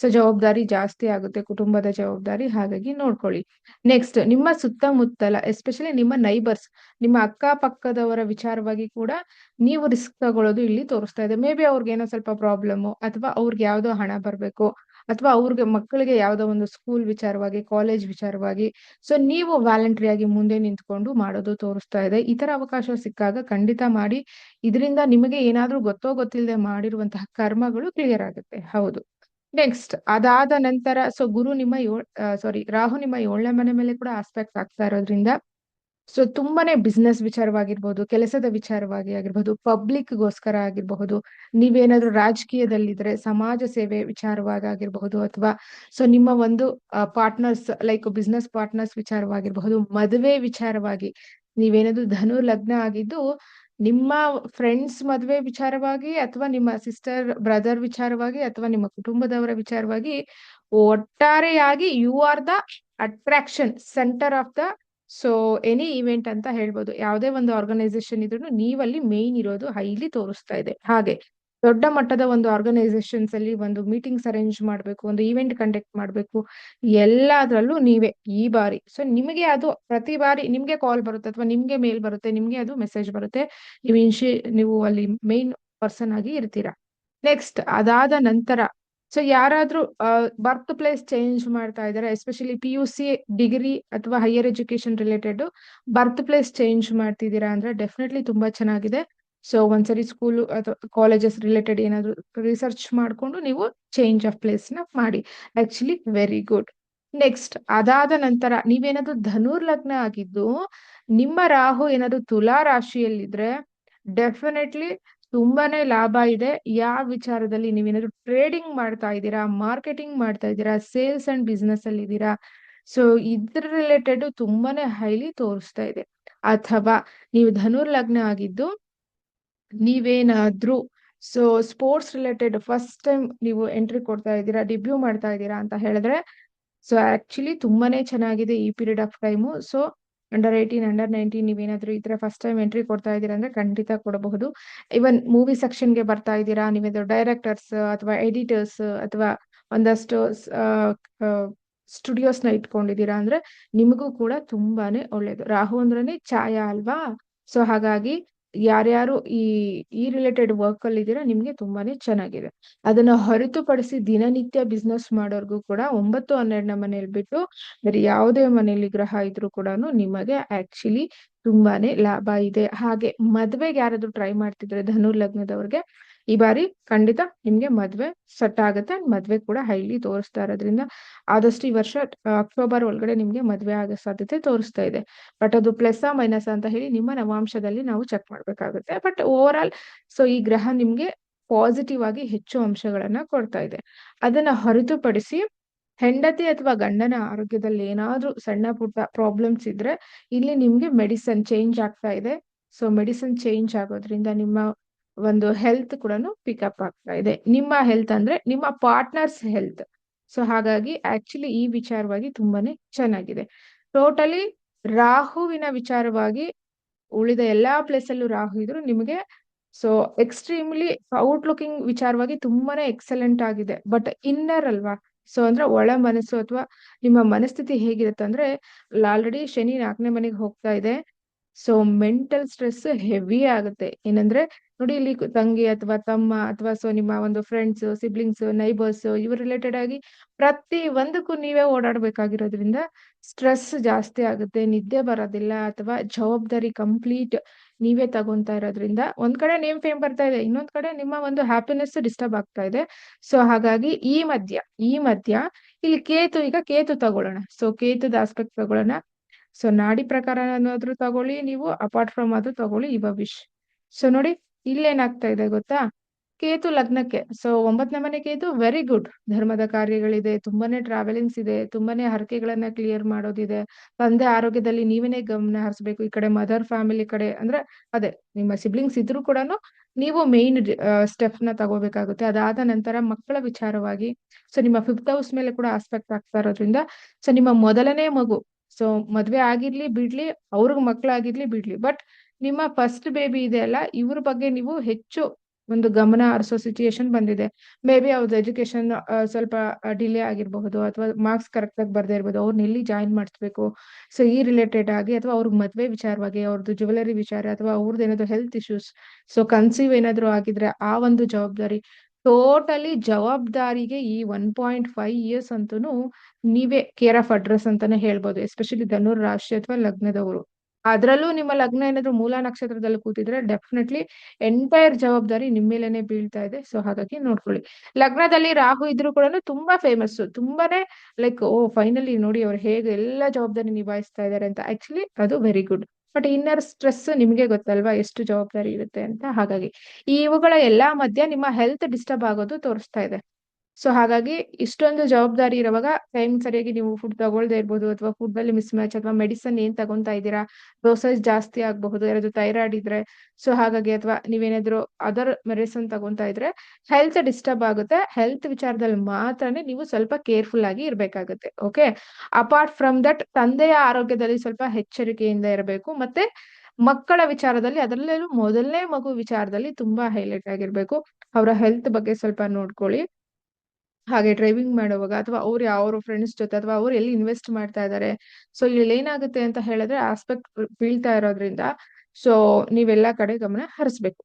ಸೊ ಜವಾಬ್ದಾರಿ ಜಾಸ್ತಿ ಆಗುತ್ತೆ ಕುಟುಂಬದ ಜವಾಬ್ದಾರಿ, ಹಾಗಾಗಿ ನೋಡ್ಕೊಳ್ಳಿ. ನೆಕ್ಸ್ಟ್ ನಿಮ್ಮ ಸುತ್ತಮುತ್ತಲ ಎಸ್ಪೆಷಲಿ ನಿಮ್ಮ ನೈಬರ್ಸ್ ನಿಮ್ಮ ಅಕ್ಕಪಕ್ಕದವರ ವಿಚಾರವಾಗಿ ಕೂಡ ನೀವು ರಿಸ್ಕ್ ತಗೊಳ್ಳೋದು ಇಲ್ಲಿ ತೋರಿಸ್ತಾ ಇದೆ. ಮೇ ಬಿ ಅವ್ರಿಗೆ ಏನೋ ಸ್ವಲ್ಪ ಪ್ರಾಬ್ಲಮ್ ಅಥವಾ ಅವ್ರಿಗೆ ಯಾವ್ದೋ ಹಣ ಬರ್ಬೇಕು, ಅಥವಾ ಅವ್ರಿಗೆ ಮಕ್ಕಳಿಗೆ ಯಾವ್ದೋ ಒಂದು ಸ್ಕೂಲ್ ವಿಚಾರವಾಗಿ ಕಾಲೇಜ್ ವಿಚಾರವಾಗಿ. ಸೊ ನೀವು ವ್ಯಾಲಂಟ್ರಿ ಆಗಿ ಮುಂದೆ ನಿಂತ್ಕೊಂಡು ಮಾಡೋದು ತೋರಿಸ್ತಾ ಇದೆ. ಈ ತರ ಅವಕಾಶ ಸಿಕ್ಕಾಗ ಖಂಡಿತ ಮಾಡಿ. ಇದರಿಂದ ನಿಮಗೆ ಏನಾದ್ರೂ ಗೊತ್ತೋ ಗೊತ್ತಿಲ್ಲದೆ ಮಾಡಿರುವಂತಹ ಕರ್ಮಗಳು ಕ್ಲಿಯರ್ ಆಗುತ್ತೆ. ಹೌದು. ನೆಕ್ಸ್ಟ್ ಅದಾದ ನಂತರ ಸೊ ಗುರು ನಿಮ್ಮ ಏಳ್ ಸಾರಿ ರಾಹು ನಿಮ್ಮ ಏಳನೇ ಮನೆ ಮೇಲೆ ಕೂಡ ಆಸ್ಪೆಕ್ಟ್ ಆಗ್ತಾ ಇರೋದ್ರಿಂದ ಸೊ ತುಂಬಾನೇ ಬಿಸ್ನೆಸ್ ವಿಚಾರವಾಗಿರ್ಬೋದು, ಕೆಲಸದ ವಿಚಾರವಾಗಿ ಆಗಿರ್ಬೋದು ಪಬ್ಲಿಕ್ಗೋಸ್ಕರ ಆಗಿರಬಹುದು, ನೀವೇನಾದ್ರೂ ರಾಜಕೀಯದಲ್ಲಿದ್ರೆ ಸಮಾಜ ಸೇವೆ ವಿಚಾರವಾಗಿ ಆಗಿರಬಹುದು ಅಥವಾ ಸೊ ನಿಮ್ಮ ಒಂದು ಪಾರ್ಟ್ನರ್ಸ್ ಲೈಕ್ ಬಿಸ್ನೆಸ್ ಪಾರ್ಟ್ನರ್ಸ್ ವಿಚಾರವಾಗಿರಬಹುದು, ಮದುವೆ ವಿಚಾರವಾಗಿ, ನೀವೇನಾದ್ರು ಧನು ಲಗ್ನ ಆಗಿದ್ದು ನಿಮ್ಮ ಫ್ರೆಂಡ್ಸ್ ಮದುವೆ ವಿಚಾರವಾಗಿ ಅಥವಾ ನಿಮ್ಮ ಸಿಸ್ಟರ್ ಬ್ರದರ್ ವಿಚಾರವಾಗಿ ಅಥವಾ ನಿಮ್ಮ ಕುಟುಂಬದವರ ವಿಚಾರವಾಗಿ ಒಟ್ಟಾರೆಯಾಗಿ you are the attraction center of the so any event ಅಂತ ಹೇಳ್ಬೋದು. ಯಾವುದೇ ಒಂದು ಆರ್ಗನೈಸೇಷನ್ ಇದ್ರೂ ನೀವಲ್ಲಿ ಮೇನ್ ಇರೋದು ಹೈಲಿ ತೋರಿಸ್ತಾ ಇದೆ. ಹಾಗೆ. ದೊಡ್ಡ ಮಟ್ಟದ ಒಂದು ಆರ್ಗನೈಸೇಷನ್ಸ್ ಅಲ್ಲಿ ಒಂದು ಮೀಟಿಂಗ್ಸ್ ಅರೇಂಜ್ ಮಾಡಬೇಕು, ಒಂದು ಈವೆಂಟ್ ಕಂಡಕ್ಟ್ ಮಾಡಬೇಕು, ಎಲ್ಲದರಲ್ಲೂ ನೀವೇ ಈ ಬಾರಿ. ಸೊ ನಿಮಗೆ ಅದು ಪ್ರತಿ ಬಾರಿ ನಿಮ್ಗೆ ಕಾಲ್ ಬರುತ್ತೆ ಅಥವಾ ನಿಮ್ಗೆ ಮೇಲ್ ಬರುತ್ತೆ, ನಿಮ್ಗೆ ಅದು ಮೆಸೇಜ್ ಬರುತ್ತೆ, ನೀವು ಇನ್ಶಿ ನೀವು ಅಲ್ಲಿ ಮೇನ್ ಪರ್ಸನ್ ಆಗಿ ಇರ್ತೀರಾ. ನೆಕ್ಸ್ಟ್ ಅದಾದ ನಂತರ ಸೊ ಯಾರಾದ್ರೂ ಬರ್ತ್ ಪ್ಲೇಸ್ ಚೇಂಜ್ ಮಾಡ್ತಾ ಇದ್ದಾರೆ especially P U C degree ಅಥವಾ higher education related birth place change ಮಾಡ್ತಿದ್ದೀರಾ ಅಂದ್ರೆ ಡೆಫಿನೆಟ್ಲಿ ತುಂಬಾ ಚೆನ್ನಾಗಿದೆ. ಸೊ ಒಂದ್ಸರಿ ಸ್ಕೂಲು ಅಥವಾ ಕಾಲೇಜಸ್ ರಿಲೇಟೆಡ್ ಏನಾದ್ರು ರಿಸರ್ಚ್ ಮಾಡ್ಕೊಂಡು ನೀವು ಚೇಂಜ್ ಆಫ್ ಪ್ಲೇಸ್ನ ಮಾಡಿ. ಆಕ್ಚುಲಿ ವೆರಿ ಗುಡ್ ನೆಕ್ಸ್ಟ್ ಅದಾದ ನಂತರ ನೀವೇನಾದ್ರು ಧನುರ್ ಲಗ್ನ ಆಗಿದ್ದು, ನಿಮ್ಮ ರಾಹು ಏನಾದ್ರು ತುಲಾ ರಾಶಿಯಲ್ಲಿದ್ರೆ ಡೆಫಿನೆಟ್ಲಿ ತುಂಬಾನೇ ಲಾಭ ಇದೆ. ಯಾವ ವಿಚಾರದಲ್ಲಿ ನೀವೇನಾದ್ರು ಟ್ರೇಡಿಂಗ್ ಮಾಡ್ತಾ ಇದ್ದೀರಾ ಮಾರ್ಕೆಟಿಂಗ್ ಮಾಡ್ತಾ ಇದ್ದೀರಾ ಸೇಲ್ಸ್ ಅಂಡ್ ಬಿಸ್ನೆಸ್ ಅಲ್ಲಿ ಇದ್ದೀರಾ ಸೊ ಇದ್ರ ರಿಲೇಟೆಡ್ ತುಂಬಾನೇ ಹೈಲಿ ತೋರಿಸ್ತಾ ಇದೆ. ಅಥವಾ ನೀವು ಧನುರ್ ಲಗ್ನ ಆಗಿದ್ದು ನೀವೇನಾದ್ರೂ so sports related first time ನೀವು ಎಂಟ್ರಿ ಕೊಡ್ತಾ ಇದ್ದೀರಾ ಡೆಬ್ಯೂ ಮಾಡ್ತಾ ಇದ್ದೀರಾ ಅಂತ ಹೇಳಿದ್ರೆ ಸೊ ಆಕ್ಚುಲಿ ತುಂಬಾನೇ ಚೆನ್ನಾಗಿದೆ ಈ period of time so under eighteen under nineteen ನೀವೇನಾದ್ರೂ ಈ ತರ ಫಸ್ಟ್ ಟೈಮ್ ಎಂಟ್ರಿ ಕೊಡ್ತಾ ಇದ್ದೀರಾ ಅಂದ್ರೆ ಖಂಡಿತ ಕೊಡಬಹುದು. ಇವನ್ ಮೂವಿ ಸೆಕ್ಷನ್ಗೆ ಬರ್ತಾ ಇದ್ದೀರಾ, ನೀವೇನಾದ್ರು ಡೈರೆಕ್ಟರ್ಸ್ ಅಥವಾ ಎಡಿಟರ್ಸ್ ಅಥವಾ ಒಂದಷ್ಟು ಸ್ಟುಡಿಯೋಸ್ನ ಇಟ್ಕೊಂಡಿದ್ದೀರಾ ಅಂದ್ರೆ ನಿಮಗೂ ಕೂಡ ತುಂಬಾನೇ ಒಳ್ಳೇದು. ರಾಹು ಅಂದ್ರೇನೆ ಛಾಯಾ ಅಲ್ವಾ? ಸೊ ಹಾಗಾಗಿ ಯಾರ್ಯಾರು ಈ ಈ ರಿಲೇಟೆಡ್ ವರ್ಕ್ ಅಲ್ಲಿ ಇದ್ದೀರಾ, ನಿಮ್ಗೆ ತುಂಬಾನೇ ಚೆನ್ನಾಗಿದೆ. ಅದನ್ನ ಹೊರತುಪಡಿಸಿ ದಿನನಿತ್ಯ ಬಿಸ್ನೆಸ್ ಮಾಡೋರ್ಗು ಕೂಡ ಒಂಬತ್ತು ಹನ್ನೆರಡನ ಮನೇಲಿ ಬಿಟ್ಟು ಬೇರೆ ಯಾವುದೇ ಮನೆಯಲ್ಲಿ ಗ್ರಹ ಇದ್ರೂ ಕೂಡ ನಿಮಗೆ ಆಕ್ಚುಲಿ ತುಂಬಾನೇ ಲಾಭ ಇದೆ. ಹಾಗೆ ಮದ್ವೆಗೆ ಯಾರಾದ್ರೂ ಟ್ರೈ ಮಾಡ್ತಿದ್ರೆ ಧನು ಲಗ್ನದವ್ರಿಗೆ ಈ ಬಾರಿ ಖಂಡಿತ ನಿಮ್ಗೆ ಮದ್ವೆ ಸೆಟ್ ಆಗುತ್ತೆ. ಮದ್ವೆ ಕೂಡ ಹೈಲಿ ತೋರಿಸ್ತಾ ಇರೋದ್ರಿಂದ ಆದಷ್ಟು ಈ ವರ್ಷ ಅಕ್ಟೋಬರ್ ಒಳಗಡೆ ನಿಮ್ಗೆ ಮದ್ವೆ ಆಗೋ ಸಾಧ್ಯತೆ ತೋರಿಸ್ತಾ ಇದೆ. ಬಟ್ ಅದು ಪ್ಲಸ್ ಮೈನಸ್ ಅಂತ ಹೇಳಿ ನಿಮ್ಮ ನವಾಂಶದಲ್ಲಿ ನಾವು ಚೆಕ್ ಮಾಡ್ಬೇಕಾಗುತ್ತೆ. ಬಟ್ ಓವರ್ ಆಲ್ ಸೊ ಈ ಗ್ರಹ ನಿಮ್ಗೆ ಪಾಸಿಟಿವ್ ಆಗಿ ಹೆಚ್ಚು ಅಂಶಗಳನ್ನ ಕೊಡ್ತಾ ಇದೆ. ಅದನ್ನ ಹೊರತುಪಡಿಸಿ ಹೆಂಡತಿ ಅಥವಾ ಗಂಡನ ಆರೋಗ್ಯದಲ್ಲಿ ಏನಾದ್ರೂ ಸಣ್ಣ ಪುಟ್ಟ ಪ್ರಾಬ್ಲಮ್ಸ್ ಇದ್ರೆ ಇಲ್ಲಿ ನಿಮ್ಗೆ ಮೆಡಿಸನ್ ಚೇಂಜ್ ಆಗ್ತಾ ಇದೆ. ಸೊ ಮೆಡಿಸನ್ ಚೇಂಜ್ ಆಗೋದ್ರಿಂದ ನಿಮ್ಮ ಒಂದು ಹೆಲ್ತ್ ಕೂಡ ಪಿಕಪ್ ಆಗ್ತಾ ಇದೆ. ನಿಮ್ಮ ಹೆಲ್ತ್ ಅಂದ್ರೆ ನಿಮ್ಮ ಪಾರ್ಟ್ನರ್ಸ್ ಹೆಲ್ತ್ ಸೊ ಹಾಗಾಗಿ ಆಕ್ಚುಲಿ ಈ ವಿಚಾರವಾಗಿ ತುಂಬಾನೇ ಚೆನ್ನಾಗಿದೆ. ಟೋಟಲಿ ರಾಹುವಿನ ವಿಚಾರವಾಗಿ ಉಳಿದ ಎಲ್ಲಾ ಪ್ಲೇಸ್ ಅಲ್ಲೂ ರಾಹು ಇದ್ರು ನಿಮಗೆ ಸೊ ಎಕ್ಸ್ಟ್ರೀಮ್ಲಿ ಔಟ್ಲುಕಿಂಗ್ ವಿಚಾರವಾಗಿ ತುಂಬಾನೇ ಎಕ್ಸಲೆಂಟ್ ಆಗಿದೆ. ಬಟ್ ಇನ್ನರ್ ಅಲ್ವಾ? ಸೊ ಅಂದ್ರೆ ಒಳ ಮನಸ್ಸು ಅಥವಾ ನಿಮ್ಮ ಮನಸ್ಥಿತಿ ಹೇಗಿರುತ್ತೆ ಅಂದ್ರೆ ಆಲ್ರೆಡಿ ಶನಿ ನಾಲ್ಕನೇ ಮನೆಗೆ ಹೋಗ್ತಾ ಇದೆ. ಸೊ ಮೆಂಟಲ್ ಸ್ಟ್ರೆಸ್ ಹೆವಿ ಆಗುತ್ತೆ. ಏನಂದ್ರೆ, ನೋಡಿ ಇಲ್ಲಿ ತಂಗಿ ಅಥವಾ ತಮ್ಮ ಅಥವಾ ಸೊ ನಿಮ್ಮ ಒಂದು ಫ್ರೆಂಡ್ಸ್ ಸಿಬ್ಲಿಂಗ್ಸ್ ನೈಬರ್ಸ್ ಇವ್ರ ರಿಲೇಟೆಡ್ ಆಗಿ ಪ್ರತಿ ಒಂದಕ್ಕೂ ನೀವೇ ಓಡಾಡ್ಬೇಕಾಗಿರೋದ್ರಿಂದ ಸ್ಟ್ರೆಸ್ ಜಾಸ್ತಿ ಆಗುತ್ತೆ. ನಿದ್ದೆ ಬರೋದಿಲ್ಲ ಅಥವಾ ಜವಾಬ್ದಾರಿ ಕಂಪ್ಲೀಟ್ ನೀವೇ ತಗೊಂತಾ ಇರೋದ್ರಿಂದ ಒಂದ್ ಕಡೆ ನೇಮ್ ಫೇಮ್ ಬರ್ತಾ ಇದೆ, ಇನ್ನೊಂದ್ ಕಡೆ ನಿಮ್ಮ ಒಂದು ಹ್ಯಾಪಿನೆಸ್ ಡಿಸ್ಟರ್ಬ್ ಆಗ್ತಾ ಇದೆ. ಸೊ ಹಾಗಾಗಿ ಈ ಮಧ್ಯ ಈ ಮಧ್ಯ ಇಲ್ಲಿ ಕೇತು, ಈಗ ಕೇತು ತಗೊಳ್ಳೋಣ. ಸೊ ಕೇತುದ ಆಸ್ಪೆಕ್ಟ್ ತಗೊಳ್ಳೋಣ. ಸೊ ನಾಡಿ ಪ್ರಕಾರ ಅನ್ನೋದ್ರು ತಗೊಳ್ಳಿ, ನೀವು ಅಪಾರ್ಟ್ ಫ್ರಮ್ ಅದು ತಗೊಳ್ಳಿ ಇವ ವಿಶ್ ಸೊ ನೋಡಿ ಇಲ್ಲೇನಾಗ್ತಾ ಇದೆ ಗೊತ್ತಾ? ಕೇತು ಲಗ್ನಕ್ಕೆ. ಸೊ ಒಂಬತ್ತನೇ ಮನೆ ಕೇತು ವೆರಿ ಗುಡ್ ಧರ್ಮದ ಕಾರ್ಯಗಳಿದೆ, ತುಂಬಾನೇ ಟ್ರಾವೆಲಿಂಗ್ಸ್ ಇದೆ, ತುಂಬಾನೇ ಹರಕೆಗಳನ್ನ ಕ್ಲಿಯರ್ ಮಾಡೋದಿದೆ. ತಂದೆ ಆರೋಗ್ಯದಲ್ಲಿ ನೀವೇನೇ ಗಮನ ಹರಿಸ್ಬೇಕು, ಈ ಕಡೆ ಮದರ್ ಫ್ಯಾಮಿಲಿ ಕಡೆ ಅಂದ್ರೆ ಅದೇ, ನಿಮ್ಮ ಸಿಬ್ಲಿಂಗ್ಸ್ ಇದ್ರು ಕೂಡ ನೀವು ಮೇನ್ ಸ್ಟೆಪ್ನ ತಗೋಬೇಕಾಗುತ್ತೆ. ಅದಾದ ನಂತರ ಮಕ್ಕಳ ವಿಚಾರವಾಗಿ ಸೊ ನಿಮ್ಮ ಫಿಫ್ತ್ ಹೌಸ್ ಮೇಲೆ ಕೂಡ ಆಸ್ಪೆಕ್ಟ್ ಆಗ್ತಾ ಇರೋದ್ರಿಂದ ಸೊ ನಿಮ್ಮ ಮೊದಲನೇ ಮಗು ಸೊ ಮದ್ವೆ ಆಗಿರ್ಲಿ, ಬಿಡ್ಲಿ, ಅವ್ರಿಗ್ ಮಕ್ಳಾಗಿರ್ಲಿ, ಬಿಡ್ಲಿ. ಬಟ್ ನಿಮ್ಮ ಫಸ್ಟ್ ಬೇಬಿ ಇದೆ ಅಲ್ಲ, ಇವ್ರ ಬಗ್ಗೆ ನೀವು ಹೆಚ್ಚು ಒಂದು ಗಮನ ಹರಿಸೋ ಸಿಚುಯೇಷನ್ ಬಂದಿದೆ. ಮೇ ಬಿ ಅವ್ರದ್ದು ಎಜುಕೇಶನ್ ಸ್ವಲ್ಪ ಡಿಲೇ ಆಗಿರಬಹುದು ಅಥವಾ ಮಾರ್ಕ್ಸ್ ಕರೆಕ್ಟ್ ಆಗಿ ಬರ್ದೇ ಇರ್ಬೋದು. ಅವ್ರನ್ನ ಎಲ್ಲಿ ಜಾಯಿನ್ ಮಾಡಿಸ್ಬೇಕು? ಸೊ ಈ ರಿಲೇಟೆಡ್ ಆಗಿ ಅಥವಾ ಅವ್ರಿಗೆ ಮದ್ವೆ ವಿಚಾರವಾಗಿ ಅವ್ರದ್ದು ಜುವೆಲರಿ ವಿಚಾರ ಅಥವಾ ಅವ್ರದ್ದು ಏನಾದ್ರು ಹೆಲ್ತ್ ಇಶ್ಯೂಸ್ ಸೊ ಕನ್ಸೀವ್ ಏನಾದ್ರು ಆಗಿದ್ರೆ ಆ ಒಂದು ಜವಾಬ್ದಾರಿ ಟೋಟಲಿ ಜವಾಬ್ದಾರಿಗೆ ಈ ಒನ್ ಪಾಯಿಂಟ್ ಫೈವ್ ಇಯರ್ಸ್ ಅಂತೂ ನೀವೇ ಕೇರ್ ಆಫ್ ಅಡ್ರೆಸ್ ಅಂತಾನೆ ಹೇಳ್ಬೋದು ಎಸ್ಪೆಷಲಿ ಧನುರ್ ರಾಶಿ ಅಥವಾ ಲಗ್ನದವರು. ಅದರಲ್ಲೂ ನಿಮ್ಮ ಲಗ್ನ ಏನಾದ್ರು ಮೂಲ ನಕ್ಷತ್ರದಲ್ಲಿ ಕೂತಿದ್ರೆ ಡೆಫಿನೆಟ್ಲಿ ಎಂಟೈರ್ ಜವಾಬ್ದಾರಿ ನಿಮ್ಮ ಮೇಲೆನೆ ಬೀಳ್ತಾ ಇದೆ. ಸೊ ಹಾಗಾಗಿ ನೋಡ್ಕೊಳ್ಳಿ. ಲಗ್ನದಲ್ಲಿ ರಾಹು ಇದ್ರು ಕೂಡ ತುಂಬಾ ಫೇಮಸ್ ತುಂಬಾನೇ ಲೈಕ್ ಓ ಫೈನಲಿ ನೋಡಿ ಅವ್ರು ಹೇಗೆ ಎಲ್ಲ ಜವಾಬ್ದಾರಿ ನಿಭಾಯಿಸ್ತಾ ಇದಾರೆ ಅಂತ. ಆಕ್ಚುಲಿ ಅದು very good but inner stress ನಿಮ್ಗೆ ಗೊತ್ತಲ್ವಾ ಎಷ್ಟು ಜವಾಬ್ದಾರಿ ಇರುತ್ತೆ ಅಂತ? ಹಾಗಾಗಿ ಇವುಗಳ ಎಲ್ಲಾ ಮಧ್ಯ ನಿಮ್ಮ ಹೆಲ್ತ್ ಡಿಸ್ಟರ್ಬ್ ಆಗೋದು ತೋರಿಸ್ತಾ ಇದೆ. ಸೊ ಹಾಗಾಗಿ ಇಷ್ಟೊಂದು ಜವಾಬ್ದಾರಿ ಇರುವಾಗ ಟೈಮ್ ಸರಿಯಾಗಿ ನೀವು ಫುಡ್ ತಗೊಳ್ದೇ ಇರ್ಬೋದು ಅಥವಾ ಫುಡ್ ಅಲ್ಲಿ ಮಿಸ್ ಮ್ಯಾಚ್ ಅಥವಾ ಮೆಡಿಸನ್ ಏನ್ ತಗೊಂತಾ ಇದ್ದೀರಾ ಡೋಸೇಜ್ ಜಾಸ್ತಿ ಆಗಬಹುದು, ಯಾರಾದ್ರೂ ಥೈರಾಯ್ಡ್ ಇದ್ರೆ. ಸೊ ಹಾಗಾಗಿ ಅಥವಾ ನೀವೇನಾದ್ರು ಅದರ್ ಮೆಡಿಸನ್ ತಗೊಂತಾ ಇದ್ರೆ ಹೆಲ್ತ್ ಡಿಸ್ಟರ್ಬ್ ಆಗುತ್ತೆ. ಹೆಲ್ತ್ ವಿಚಾರದಲ್ಲಿ ಮಾತ್ರನೇ ನೀವು ಸ್ವಲ್ಪ ಕೇರ್ಫುಲ್ ಆಗಿ ಇರ್ಬೇಕಾಗುತ್ತೆ. ಓಕೆ ಅಪಾರ್ಟ್ ಫ್ರಮ್ ದಟ್ ತಂದೆಯ ಆರೋಗ್ಯದಲ್ಲಿ ಸ್ವಲ್ಪ ಎಚ್ಚರಿಕೆಯಿಂದ ಇರಬೇಕು. ಮತ್ತೆ ಮಕ್ಕಳ ವಿಚಾರದಲ್ಲಿ ಅದರಲ್ಲೂ ಮೊದಲನೇ ಮಗು ವಿಚಾರದಲ್ಲಿ ತುಂಬಾ ಹೈಲೈಟ್ ಆಗಿರ್ಬೇಕು. ಅವರ ಹೆಲ್ತ್ ಬಗ್ಗೆ ಸ್ವಲ್ಪ ನೋಡ್ಕೊಳ್ಳಿ. ಹಾಗೆ ಡ್ರೈವಿಂಗ್ ಮಾಡುವಾಗ ಅಥವಾ ಅವ್ರು ಯಾವ ಫ್ರೆಂಡ್ಸ್ ಜೊತೆ ಅಥವಾ ಅವ್ರು ಎಲ್ಲಿ ಇನ್ವೆಸ್ಟ್ ಮಾಡ್ತಾ ಇದ್ದಾರೆ ಸೊ ಇಲ್ಲಿ ಏನಾಗುತ್ತೆ ಅಂತ ಹೇಳಿದ್ರೆ ಆಸ್ಪೆಕ್ಟ್ ಬೀಳ್ತಾ ಇರೋದ್ರಿಂದ ಸೊ ನೀವೆಲ್ಲಾ ಕಡೆ ಗಮನ ಹರಿಸ್ಬೇಕು.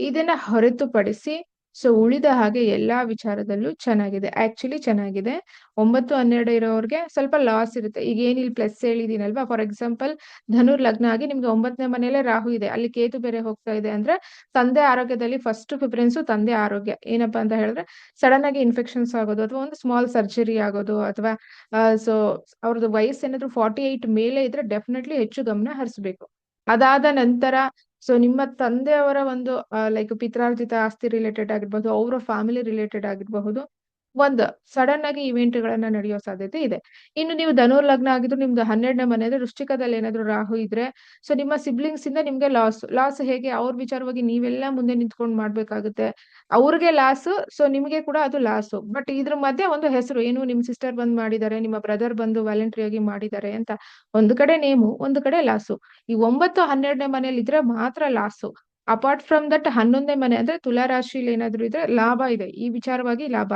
ಇದನ್ನ ಹೊರತುಪಡಿಸಿ ಸೊ, ಉಳಿದ ಹಾಗೆ ಎಲ್ಲಾ ವಿಚಾರದಲ್ಲೂ ಚೆನ್ನಾಗಿದೆ. ಆಕ್ಚುಲಿ ಚೆನ್ನಾಗಿದೆ. ಒಂಬತ್ತು ಹನ್ನೆರಡು ಇರೋರ್ಗೆ ಸ್ವಲ್ಪ ಲಾಸ್ ಇರುತ್ತೆ. ಈಗ ಏನ್ ಇಲ್ಲಿ ಪ್ಲಸ್ ಹೇಳಿದೀನಲ್ವಾ? ಫಾರ್ ಎಕ್ಸಾಂಪಲ್ ಧನುರ್ ಲಗ್ನ ಆಗಿ ನಿಮ್ಗೆ ಒಂಬತ್ತನೇ ಮನೆಯಲ್ಲೇ ರಾಹು ಇದೆ. ಅಲ್ಲಿ ಕೇತು ಬೇರೆ ಹೋಗ್ತಾ ಇದೆ ಅಂದ್ರೆ ತಂದೆ ಆರೋಗ್ಯದಲ್ಲಿ ಫಸ್ಟ್ ಪ್ರಿಫರೆನ್ಸ್ ತಂದೆ ಆರೋಗ್ಯ. ಏನಪ್ಪಾ ಅಂತ ಹೇಳಿದ್ರೆ ಸಡನ್ ಆಗಿ ಇನ್ಫೆಕ್ಷನ್ಸ್ ಆಗೋದು ಅಥವಾ ಒಂದು ಸ್ಮಾಲ್ ಸರ್ಜರಿ ಆಗೋದು ಅಥವಾ ಸೊ ಅವ್ರದ್ದು ವಯಸ್ಸು ಏನಾದ್ರು ಫಾರ್ಟಿ ಏಟ್ ಮೇಲೆ ಇದ್ರೆ ಡೆಫಿನೆಟ್ಲಿ ಹೆಚ್ಚು ಗಮನ ಹರಿಸ್ಬೇಕು. ಅದಾದ ನಂತರ ಸೊ ನಿಮ್ಮ ತಂದೆಯವರ ಒಂದು ಲೈಕ್ ಪಿತ್ರಾರ್ಜಿತ ಆಸ್ತಿ ರಿಲೇಟೆಡ್ ಆಗಿರ್ಬಹುದು ಅವರ ಫ್ಯಾಮಿಲಿ ರಿಲೇಟೆಡ್ ಆಗಿರಬಹುದು ಒಂದು ಸಡನ್ ಆಗಿ ಇವೆಂಟ್ ಗಳನ್ನ ನಡೆಯೋ ಸಾಧ್ಯತೆ ಇದೆ. ಇನ್ನು ನೀವು ಧನುರ್ ಲಗ್ನ ಆಗಿದ್ರು ನಿಮ್ದು ಹನ್ನೆರಡನೇ ಮನೆ ಅಂದ್ರೆ ವೃಶ್ಚಿಕದಲ್ಲಿ ಏನಾದ್ರು ರಾಹು ಇದ್ರೆ ಸೊ ನಿಮ್ಮ ಸಿಬ್ಲಿಂಗ್ಸ್ ಇಂದ ನಿಮ್ಗೆ ಲಾಸ್ ಲಾಸ್ ಹೇಗೆ? ಅವ್ರ ವಿಚಾರವಾಗಿ ನೀವೆಲ್ಲ ಮುಂದೆ ನಿಂತ್ಕೊಂಡು ಮಾಡ್ಬೇಕಾಗುತ್ತೆ. ಅವ್ರಿಗೆ ಲಾಸ್ ಸೊ ನಿಮಗೆ ಕೂಡ ಅದು ಲಾಸ್ ಬಟ್ ಇದ್ರ ಮಧ್ಯೆ ಒಂದು ಹೆಸರು, ಏನು ನಿಮ್ ಸಿಸ್ಟರ್ ಬಂದ್ ಮಾಡಿದ್ದಾರೆ, ನಿಮ್ಮ ಬ್ರದರ್ ಬಂದು ವ್ಯಾಲೆಂಟ್ರಿ ಆಗಿ ಮಾಡಿದ್ದಾರೆ ಅಂತ ಒಂದು ಕಡೆ ನೇಮು ಒಂದು ಕಡೆ ಲಾಸು ಈ ಒಂಬತ್ತು ಹನ್ನೆರಡನೇ ಮನೇಲಿ ಇದ್ರೆ ಮಾತ್ರ ಲಾಸು ಅಪಾರ್ಟ್ ಫ್ರಮ್ ದಟ್ ಹನ್ನೊಂದನೇ ಮನೆ ಅಂದ್ರೆ ತುಲಾ ರಾಶಿಲಿ ಏನಾದ್ರು ಇದ್ರೆ ಲಾಭ ಇದೆ. ಈ ವಿಚಾರವಾಗಿ ಲಾಭ.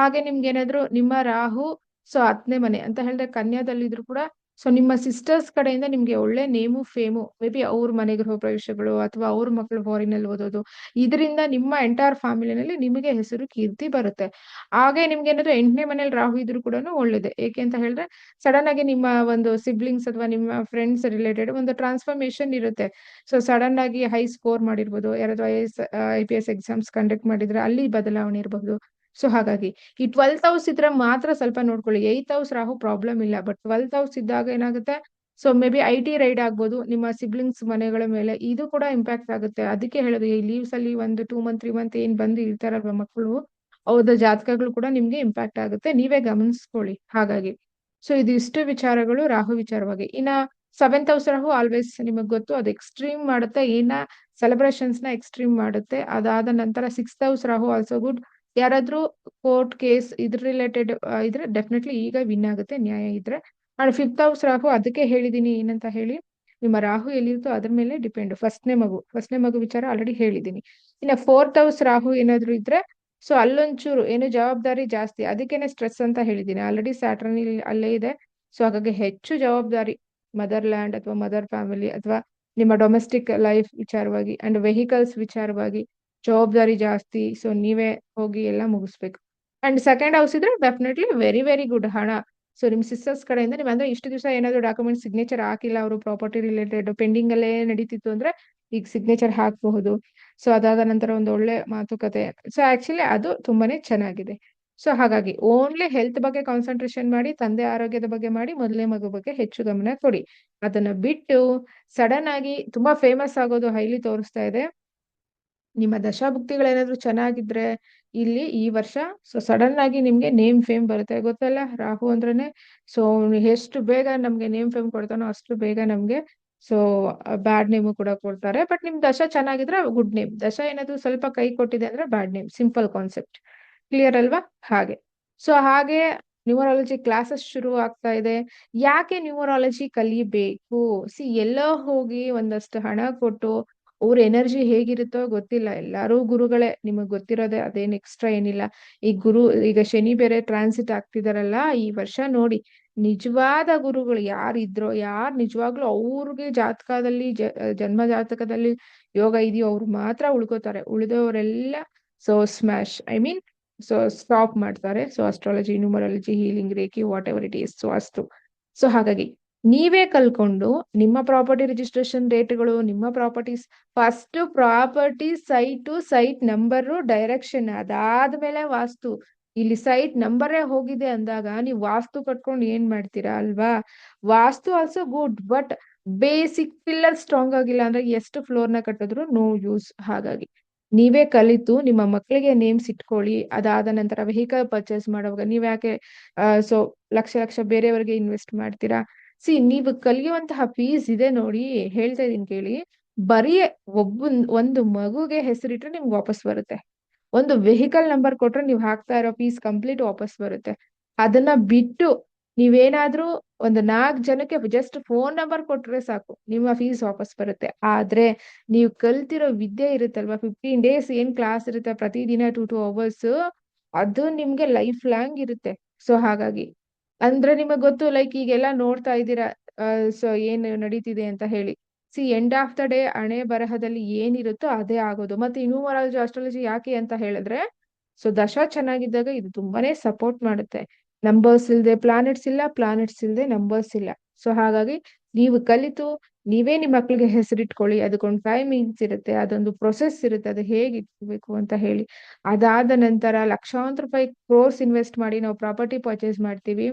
ಹಾಗೆ ನಿಮ್ಗೆ ಏನಾದ್ರು ನಿಮ್ಮ ರಾಹು, ಸೊ ಹತ್ತನೇ ಮನೆ ಅಂತ ಹೇಳಿದ್ರೆ ಕನ್ಯಾದಲ್ಲಿದ್ರು ಕೂಡ, ಸೊ ನಿಮ್ಮ ಸಿಸ್ಟರ್ಸ್ ಕಡೆಯಿಂದ ನಿಮ್ಗೆ ಒಳ್ಳೆ ನೇಮು ಫೇಮು ಮೇ ಬಿ ಅವ್ರ ಮನೆ ಗೃಹ ಪ್ರವೇಶಗಳು ಅಥವಾ ಅವ್ರ ಮಕ್ಕಳು ಫಾರಿನ್ ಅಲ್ಲಿ ಓದೋದು, ಇದರಿಂದ ನಿಮ್ಮ ಎಂಟೈರ್ ಫ್ಯಾಮಿಲಿನಲ್ಲಿ ನಿಮಗೆ ಹೆಸರು ಕೀರ್ತಿ ಬರುತ್ತೆ. ಹಾಗೆ ನಿಮ್ಗೆ ಏನಾದ್ರು ಎಂಟನೇ ಮನೇಲಿ ರಾಹು ಇದ್ರು ಕೂಡ ಒಳ್ಳೇದೆ. ಏಕೆ ಅಂತ ಹೇಳಿದ್ರೆ ಸಡನ್ ಆಗಿ ನಿಮ್ಮ ಒಂದು ಸಿಬ್ಲಿಂಗ್ಸ್ ಅಥವಾ ನಿಮ್ಮ ಫ್ರೆಂಡ್ಸ್ ರಿಲೇಟೆಡ್ ಒಂದು ಟ್ರಾನ್ಸ್ಫಾರ್ಮೇಶನ್ ಇರುತ್ತೆ. ಸೊ ಸಡನ್ ಆಗಿ ಹೈ ಸ್ಕೋರ್ ಮಾಡಿರ್ಬೋದು, ಯಾರಾದ್ರೂ I S I P S exams conduct ಮಾಡಿದ್ರೆ ಅಲ್ಲಿ ಬದಲಾವಣೆ ಇರಬಹುದು ಸೊ ಹಾಗಾಗಿ ಈ ಟ್ವೆಲ್ತ್ ಹೌಸ್ ಇದ್ರೆ ಮಾತ್ರ ಸ್ವಲ್ಪ ನೋಡ್ಕೊಳ್ಳಿ. ಏಯ್ತ್ ಹೌಸ್ ರಾಹು ಪ್ರಾಬ್ಲಮ್ ಇಲ್ಲ. ಬಟ್ ಟ್ವೆಲ್ತ್ ಹೌಸ್ ಇದ್ದಾಗ ಏನಾಗುತ್ತೆ? So may be I T raid ಆಗ್ಬೋದು. ನಿಮ್ಮ ಸಿಬ್ಲಿಂಗ್ಸ್ ಮನೆಗಳ ಮೇಲೆ ಇದು ಕೂಡ ಇಂಪ್ಯಾಕ್ಟ್ ಆಗುತ್ತೆ. ಅದಕ್ಕೆ ಹೇಳೋದು, ಈ ಲೀವ್ಸ್ ಅಲ್ಲಿ ಒಂದು ಟೂ ಮಂತ್ ತ್ರೀ ಮಂತ್ ಏನ್ ಬಂದು ಇರ್ತಾರಲ್ವ ಮಕ್ಕಳು ಅವ್ರ ಜಾತಕಗಳು ಕೂಡ ನಿಮ್ಗೆ ಇಂಪ್ಯಾಕ್ಟ್ ಆಗುತ್ತೆ. ನೀವೇ ಗಮನಿಸ್ಕೊಳ್ಳಿ. ಹಾಗಾಗಿ. ಸೊ ಇದು ಇಷ್ಟು ವಿಚಾರಗಳು ರಾಹು ವಿಚಾರವಾಗಿ. ಇನ್ನ ಸೆವೆಂತ್ ಹೌಸ್ ರಾಹು ಆಲ್ವೇಸ್ ನಿಮಗೆ ಗೊತ್ತು, ಅದು ಎಕ್ಸ್ಟ್ರೀಮ್ ಮಾಡುತ್ತೆ. ಏನ ಸೆಲೆಬ್ರೇಷನ್ಸ್ನ ಎಕ್ಸ್ಟ್ರೀಮ್ ಮಾಡುತ್ತೆ. ಅದಾದ ನಂತರ sixth house Rahu also good ಯಾರಾದ್ರೂ ಕೋರ್ಟ್ ಕೇಸ್ ಇದ್ರ ರಿಲೇಟೆಡ್ ಇದ್ರೆ ಡೆಫಿನೆಟ್ಲಿ ಈಗ ವಿನ್ ಆಗುತ್ತೆ, ನ್ಯಾಯ ಇದ್ರೆ. ಅಂಡ್ ಫಿಫ್ತ್ ಹೌಸ್ ರಾಹು ಅದಕ್ಕೆ ಹೇಳಿದೀನಿ ಏನಂತ ಹೇಳಿ, ನಿಮ್ಮ ರಾಹು ಎಲ್ಲಿರುತ್ತೋ ಅದ್ರ ಮೇಲೆ ಡಿಪೆಂಡ್ ಫಸ್ಟ್ನೇ ಮಗು ಫಸ್ಟ್ನೇ ಮಗು ವಿಚಾರ ಆಲ್ರೆಡಿ ಹೇಳಿದೀನಿ. ಇನ್ನ ಫೋರ್ತ್ ಹೌಸ್ ರಾಹು ಏನಾದ್ರು ಇದ್ರೆ ಸೊ ಅಲ್ಲೊಂಚೂರು, ಏನು ಜವಾಬ್ದಾರಿ ಜಾಸ್ತಿ, ಅದಕ್ಕೇನೆ ಸ್ಟ್ರೆಸ್ ಅಂತ ಹೇಳಿದೀನಿ. ಆಲ್ರೆಡಿ ಸ್ಯಾಟರ್ನ್ ಅಲ್ಲೇ ಇದೆ. ಸೊ ಹಾಗಾಗಿ ಹೆಚ್ಚು ಜವಾಬ್ದಾರಿ ಮದರ್ ಲ್ಯಾಂಡ್ ಅಥವಾ ಮದರ್ ಫ್ಯಾಮಿಲಿ ಅಥವಾ ನಿಮ್ಮ ಡೊಮೆಸ್ಟಿಕ್ ಲೈಫ್ ವಿಚಾರವಾಗಿ ಅಂಡ್ ವೆಹಿಕಲ್ಸ್ ವಿಚಾರವಾಗಿ ಜವಾಬ್ದಾರಿ ಜಾಸ್ತಿ ಸೊ ನೀವೇ ಹೋಗಿ ಎಲ್ಲ ಮುಗಿಸ್ಬೇಕು. ಅಂಡ್ ಸೆಕೆಂಡ್ ಹೌಸ್ ಇದ್ರೆ ಡೆಫಿನೆಟ್ಲಿ ವೆರಿ ವೆರಿ ಗುಡ್ ಹಣ. ಸೊ ನಿಮ್ ಸಿಸ್ಟರ್ಸ್ ಕಡೆಯಿಂದ ನೀವು ಅಂದ್ರೆ ಇಷ್ಟು ದಿವಸ ಏನಾದ್ರು ಡಾಕ್ಯುಮೆಂಟ್ ಸಿಗ್ನೇಚರ್ ಹಾಕಿಲ್ಲ, ಅವರು ಪ್ರಾಪರ್ಟಿ ರಿಲೇಟೆಡ್ ಪೆಂಡಿಂಗ್ ಅಲ್ಲೇ ನಡೀತಿತ್ತು ಅಂದ್ರೆ ಈಗ ಸಿಗ್ನೇಚರ್ ಹಾಕಬಹುದು. ಸೊ ಅದಾದ ನಂತರ ಒಂದು ಒಳ್ಳೆ ಮಾತುಕತೆ. ಸೊ ಆಕ್ಚುಲಿ ಅದು ತುಂಬಾನೇ ಚೆನ್ನಾಗಿದೆ. ಸೊ ಹಾಗಾಗಿ ಓನ್ಲಿ ಹೆಲ್ತ್ ಬಗ್ಗೆ ಕಾನ್ಸಂಟ್ರೇಷನ್ ಮಾಡಿ, ತಂದೆ ಆರೋಗ್ಯದ ಬಗ್ಗೆ ಮಾಡಿ, ಮೊದಲನೇ ಮಗು ಬಗ್ಗೆ ಹೆಚ್ಚು ಗಮನ ಕೊಡಿ. ಅದನ್ನ ಬಿಟ್ಟು ಸಡನ್ ಆಗಿ ತುಂಬಾ ಫೇಮಸ್ ಆಗೋದು ಹೈಲಿ ತೋರಿಸ್ತಾ ಇದೆ. ನಿಮ್ಮ ದಶಾಭುಕ್ತಿಗಳೇನಾದ್ರೂ ಚೆನ್ನಾಗಿದ್ರೆ ಇಲ್ಲಿ ಈ ವರ್ಷ ಸೊ ಸಡನ್ ಆಗಿ ನಿಮ್ಗೆ ನೇಮ್ ಫೇಮ್ ಬರುತ್ತೆ. ಗೊತ್ತಲ್ಲ? ರಾಹು ಅಂದ್ರೇನೆ ಸೊ ಎಷ್ಟು ಬೇಗ ನಮ್ಗೆ ನೇಮ್ ಫೇಮ್ ಕೊಡ್ತಾನೋ ಅಷ್ಟು ಬೇಗ ನಮ್ಗೆ ಸೊ ಬ್ಯಾಡ್ ನೇಮು ಕೂಡ ಕೊಡ್ತಾರೆ. ಬಟ್ ನಿಮ್ ದಶ ಚೆನ್ನಾಗಿದ್ರೆ ಗುಡ್ ನೇಮ್ ದಶ ಏನಾದ್ರು ಸ್ವಲ್ಪ ಕೈ ಕೊಟ್ಟಿದೆ ಅಂದ್ರೆ bad name simple concept clear ಅಲ್ವಾ? ಹಾಗೆ. ಸೊ ಹಾಗೆ ನ್ಯೂಮರಾಲಜಿ ಕ್ಲಾಸಸ್ ಶುರು ಆಗ್ತಾ ಇದೆ. ಯಾಕೆ ನ್ಯೂಮರಾಲಜಿ ಕಲಿಬೇಕು? ಸಿ ಎಲ್ಲೋ ಹೋಗಿ ಒಂದಷ್ಟು ಹಣ ಕೊಟ್ಟು ಅವ್ರ ಎನರ್ಜಿ ಹೇಗಿರುತ್ತೋ ಗೊತ್ತಿಲ್ಲ. ಎಲ್ಲಾರು ಗುರುಗಳೇ, ನಿಮಗ್ ಗೊತ್ತಿರೋದೆ ಅದೇನ್ ಎಕ್ಸ್ಟ್ರಾ ಏನಿಲ್ಲ. ಈ ಗುರು, ಈಗ ಶನಿ ಬೇರೆ ಟ್ರಾನ್ಸಿಟ್ ಆಗ್ತಿದಾರಲ್ಲ, ಈ ವರ್ಷ ನೋಡಿ, ನಿಜವಾದ ಗುರುಗಳು ಯಾರಿದ್ರೋ, ಯಾರ್ ನಿಜವಾಗ್ಲೂ ಅವ್ರಿಗೆ ಜಾತಕದಲ್ಲಿ ಜನ್ಮ ಜಾತಕದಲ್ಲಿ ಯೋಗ ಇದೆಯೋ ಅವ್ರು ಮಾತ್ರ ಉಳ್ಕೋತಾರೆ. ಉಳಿದವರೆಲ್ಲ so smash I mean so stop ಮಾಡ್ತಾರೆ. So astrology numerology healing reiki whatever it is so ಅಷ್ಟು. ಸೊ ಹಾಗಾಗಿ ನೀವೇ ಕಲ್ಕೊಂಡು ನಿಮ್ಮ ಪ್ರಾಪರ್ಟಿ ರಿಜಿಸ್ಟ್ರೇಷನ್ ರೇಟ್ಗಳು ನಿಮ್ಮ properties first property site site number direction ಅದಾದ್ಮೇಲೆ ವಾಸ್ತು. ಇಲ್ಲಿ ಸೈಟ್ ನಂಬರೇ ಹೋಗಿದೆ ಅಂದಾಗ ನೀವು ವಾಸ್ತು ಕಟ್ಕೊಂಡು ಏನ್ ಮಾಡ್ತೀರಾ ಅಲ್ವಾ? Vastu also good but basic pillar strong ಆಗಿಲ್ಲ ಅಂದ್ರೆ ಎಷ್ಟು ಫ್ಲೋರ್ನ ಕಟ್ಟಿದ್ರು ನೋ ಯೂಸ್ ಹಾಗಾಗಿ. ನೀವೇ ಕಲಿತು ನಿಮ್ಮ ಮಕ್ಕಳಿಗೆ ನೇಮ್ಸ್ ಇಟ್ಕೊಳ್ಳಿ. ಅದಾದ ನಂತರ ವೆಹಿಕಲ್ ಪರ್ಚೇಸ್ ಮಾಡುವಾಗ ನೀವ್ ಯಾಕೆ ಸೊ ಲಕ್ಷ ಲಕ್ಷ ಬೇರೆಯವರಿಗೆ ಇನ್ವೆಸ್ಟ್ ಮಾಡ್ತೀರಾ? ಸಿ, ನೀವು ಕಲಿಯುವಂತಹ ಫೀಸ್ ಇದೆ ನೋಡಿ, ಹೇಳ್ತಾ ಇದೀನಿ ಕೇಳಿ. ಬರೀ ಒಬ್ಬ ಒಂದು ಮಗುಗೆ ಹೆಸರಿಟ್ರೆ ನಿಮ್ಗೆ ವಾಪಸ್ ಬರುತ್ತೆ. ಒಂದು ವೆಹಿಕಲ್ ನಂಬರ್ ಕೊಟ್ರೆ ನೀವು ಹಾಕ್ತಾ ಇರೋ ಫೀಸ್ ಕಂಪ್ಲೀಟ್ ವಾಪಸ್ ಬರುತ್ತೆ. ಅದನ್ನ ಬಿಟ್ಟು ನೀವೇನಾದ್ರೂ ಒಂದು ನಾಲ್ಕು ಜನಕ್ಕೆ ಜಸ್ಟ್ ಫೋನ್ ನಂಬರ್ ಕೊಟ್ರೆ ಸಾಕು, ನಿಮ್ಮ ಫೀಸ್ ವಾಪಸ್ ಬರುತ್ತೆ. ಆದ್ರೆ ನೀವು ಕಲ್ತಿರೋ ವಿದ್ಯೆ ಇರುತ್ತಲ್ವಾ ಫಿಫ್ಟೀನ್ ಡೇಸ್ ಏನ್ ಕ್ಲಾಸ್ ಇರುತ್ತೆ, ಪ್ರತಿದಿನ ಟೂ ಟೂ ಅವರ್ಸ್ ಅದು ನಿಮ್ಗೆ ಲೈಫ್ ಲಾಂಗ್ ಇರುತ್ತೆ. ಸೊ ಹಾಗಾಗಿ ಅಂದ್ರೆ ನಿಮಗ್ ಗೊತ್ತು ಲೈಕ್ ಈಗೆಲ್ಲ ನೋಡ್ತಾ ಇದ್ದೀರಾ ಸೊ ಏನ್ ನಡೀತಿದೆ ಅಂತ ಹೇಳಿ. See end of the day ಹಣೆ ಬರಹದಲ್ಲಿ ಏನಿರುತ್ತೋ ಅದೇ ಆಗೋದು. ಮತ್ತೆ ನ್ಯೂಮರಾಲಜಿ ಅಸ್ಟ್ರಾಲಜಿ ಯಾಕೆ ಅಂತ ಹೇಳಿದ್ರೆ ಸೊ ದಶ ಚೆನ್ನಾಗಿದ್ದಾಗ ಇದು ತುಂಬಾನೇ ಸಪೋರ್ಟ್ ಮಾಡುತ್ತೆ. ನಂಬರ್ಸ್ ಇಲ್ದೆ ಪ್ಲಾನೆಟ್ಸ್ ಇಲ್ಲ ಪ್ಲಾನೆಟ್ಸ್ ಇಲ್ದೆ ನಂಬರ್ಸ್ ಇಲ್ಲ. ಸೊ ಹಾಗಾಗಿ ನೀವು ಕಲಿತು, ನೀವೇ ನಿಮ್ಮ ಮಕ್ಳಿಗೆ ಹೆಸರಿಟ್ಕೊಳ್ಳಿ. ಅದಕ್ಕೊಂದು ಟೈಮಿಂಗ್ಸ್ ಇರುತ್ತೆ, ಅದೊಂದು ಪ್ರೊಸೆಸ್ ಇರುತ್ತೆ, ಅದು ಹೇಗೆ ಇಟ್ಕೋಬೇಕು ಅಂತ ಹೇಳಿ. ಅದಾದ ನಂತರ ಲಕ್ಷಾಂತರ ರೂಪಾಯಿ ಕ್ರೋರ್ಸ್ ಇನ್ವೆಸ್ಟ್ ಮಾಡಿ ನಾವು ಪ್ರಾಪರ್ಟಿ ಪರ್ಚೇಸ್ ಮಾಡ್ತೀವಿ.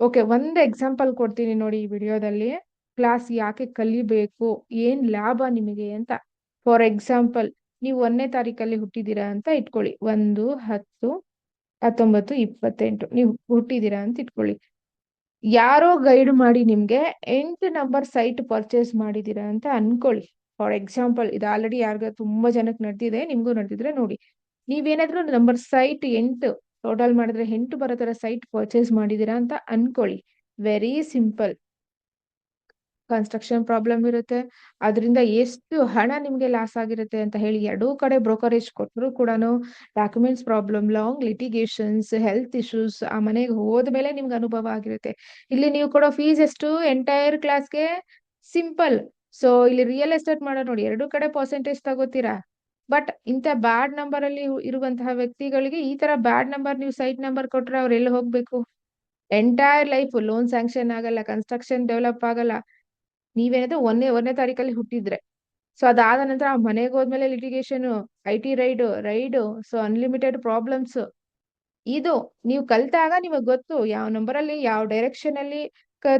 ಓಕೆ ಒಂದು ಎಕ್ಸಾಂಪಲ್ ಕೊಡ್ತೀನಿ ನೋಡಿ ಈ ವಿಡಿಯೋದಲ್ಲಿ. ಕ್ಲಾಸ್ ಯಾಕೆ ಕಲಿಬೇಕು? ಏನ್ ಲಾಭ ನಿಮಗೆ ಅಂತ? ಫಾರ್ ಎಕ್ಸಾಂಪಲ್ ನೀವು ಒಂದನೇ ತಾರೀಕಲ್ಲಿ ಹುಟ್ಟಿದ್ದೀರಾ ಅಂತ ಇಟ್ಕೊಳ್ಳಿ. ಒಂದು, ಹತ್ತು, ಹತ್ತೊಂಬತ್ತು, ಇಪ್ಪತ್ತೆಂಟು. ನೀವು ಹುಟ್ಟಿದ್ದೀರಾ ಅಂತ ಇಟ್ಕೊಳ್ಳಿ. ಯಾರೋ ಗೈಡ್ ಮಾಡಿ ನಿಮ್ಗೆ ಎಂಟು ನಂಬರ್ ಸೈಟ್ ಪರ್ಚೇಸ್ ಮಾಡಿದೀರಾ ಅಂತ ಅನ್ಕೊಳ್ಳಿ. ಫಾರ್ ಎಕ್ಸಾಂಪಲ್ ಇದು ಆಲ್ರೆಡಿ ಯಾರಿಗ ತುಂಬಾ ಜನಕ್ಕೆ ನಡೆದಿದೆ, ನಿಮಗೂ ನಡೆದಿದ್ರೆ ನೋಡಿ. ನೀವೇನಾದ್ರೂ ನಂಬರ್ ಸೈಟ್ ಎಂಟು ಟೋಟಲ್ ಮಾಡಿದ್ರೆ ಎಂಟು ಬರೋ ತರ ಸೈಟ್ ಪರ್ಚೇಸ್ ಮಾಡಿದೀರಾ ಅಂತ ಅನ್ಕೊಳ್ಳಿ. ವೆರಿ ಸಿಂಪಲ್ ಕನ್ಸ್ಟ್ರಕ್ಷನ್ ಪ್ರಾಬ್ಲಮ್ ಇರುತ್ತೆ. ಅದರಿಂದ ಎಷ್ಟು ಹಣ ನಿಮ್ಗೆ ಲಾಸ್ ಆಗಿರುತ್ತೆ ಅಂತ ಹೇಳಿ ಎರಡೂ ಕಡೆ ಬ್ರೋಕರೇಜ್ ಕೊಟ್ಟರು ಕೂಡ documents problem long litigations health issues ಆ ಮನೆಗೆ ಹೋದ್ಮೇಲೆ ನಿಮ್ಗೆ ಅನುಭವ ಆಗಿರುತ್ತೆ. ಇಲ್ಲಿ ನೀವು ಕೊಡೋ ಫೀಸ್ ಎಷ್ಟು? ಎಂಟೈರ್ ಕ್ಲಾಸ್ಗೆ ಸಿಂಪಲ್ ಸೊ ಇಲ್ಲಿ ರಿಯಲ್ ಎಸ್ಟೇಟ್ ಮಾಡೋ ನೋಡಿ, ಎರಡೂ ಕಡೆ ಪರ್ಸೆಂಟೇಜ್ ತಗೋತೀರಾ? ಬಟ್ ಇಂಥ ಬ್ಯಾಡ್ ನಂಬರ್ ಅಲ್ಲಿ ಇರುವಂತಹ ವ್ಯಕ್ತಿಗಳಿಗೆ ಈ ತರ ಬ್ಯಾಡ್ ನಂಬರ್ ನೀವು ಸೈಟ್ ನಂಬರ್ ಕೊಟ್ರೆ ಅವ್ರು ಎಲ್ಲಿ ಹೋಗ್ಬೇಕು? ಎಂಟೈರ್ ಲೈಫ್ ಲೋನ್ ಸ್ಯಾಂಕ್ಷನ್ ಆಗಲ್ಲ ಕನ್ಸ್ಟ್ರಕ್ಷನ್ ಡೆವಲಪ್ ಆಗಲ್ಲ. ನೀವೇನಾದ್ರೂ ಒಂದೇ ಒಂದನೇ ತಾರೀಕಲ್ಲಿ ಹುಟ್ಟಿದ್ರೆ. ಸೊ ಅದಾದ ನಂತರ ಆ ಮನೆಗೆ ಹೋದ್ಮೇಲೆ litigation I T raid raid so unlimited problems ಇದು ನೀವು ಕಲ್ತಾಗ ನಿಮಗೆ ಗೊತ್ತು ಯಾವ ನಂಬರ್ ಅಲ್ಲಿ, ಯಾವ ಡೈರೆಕ್ಷನ್ ಅಲ್ಲಿ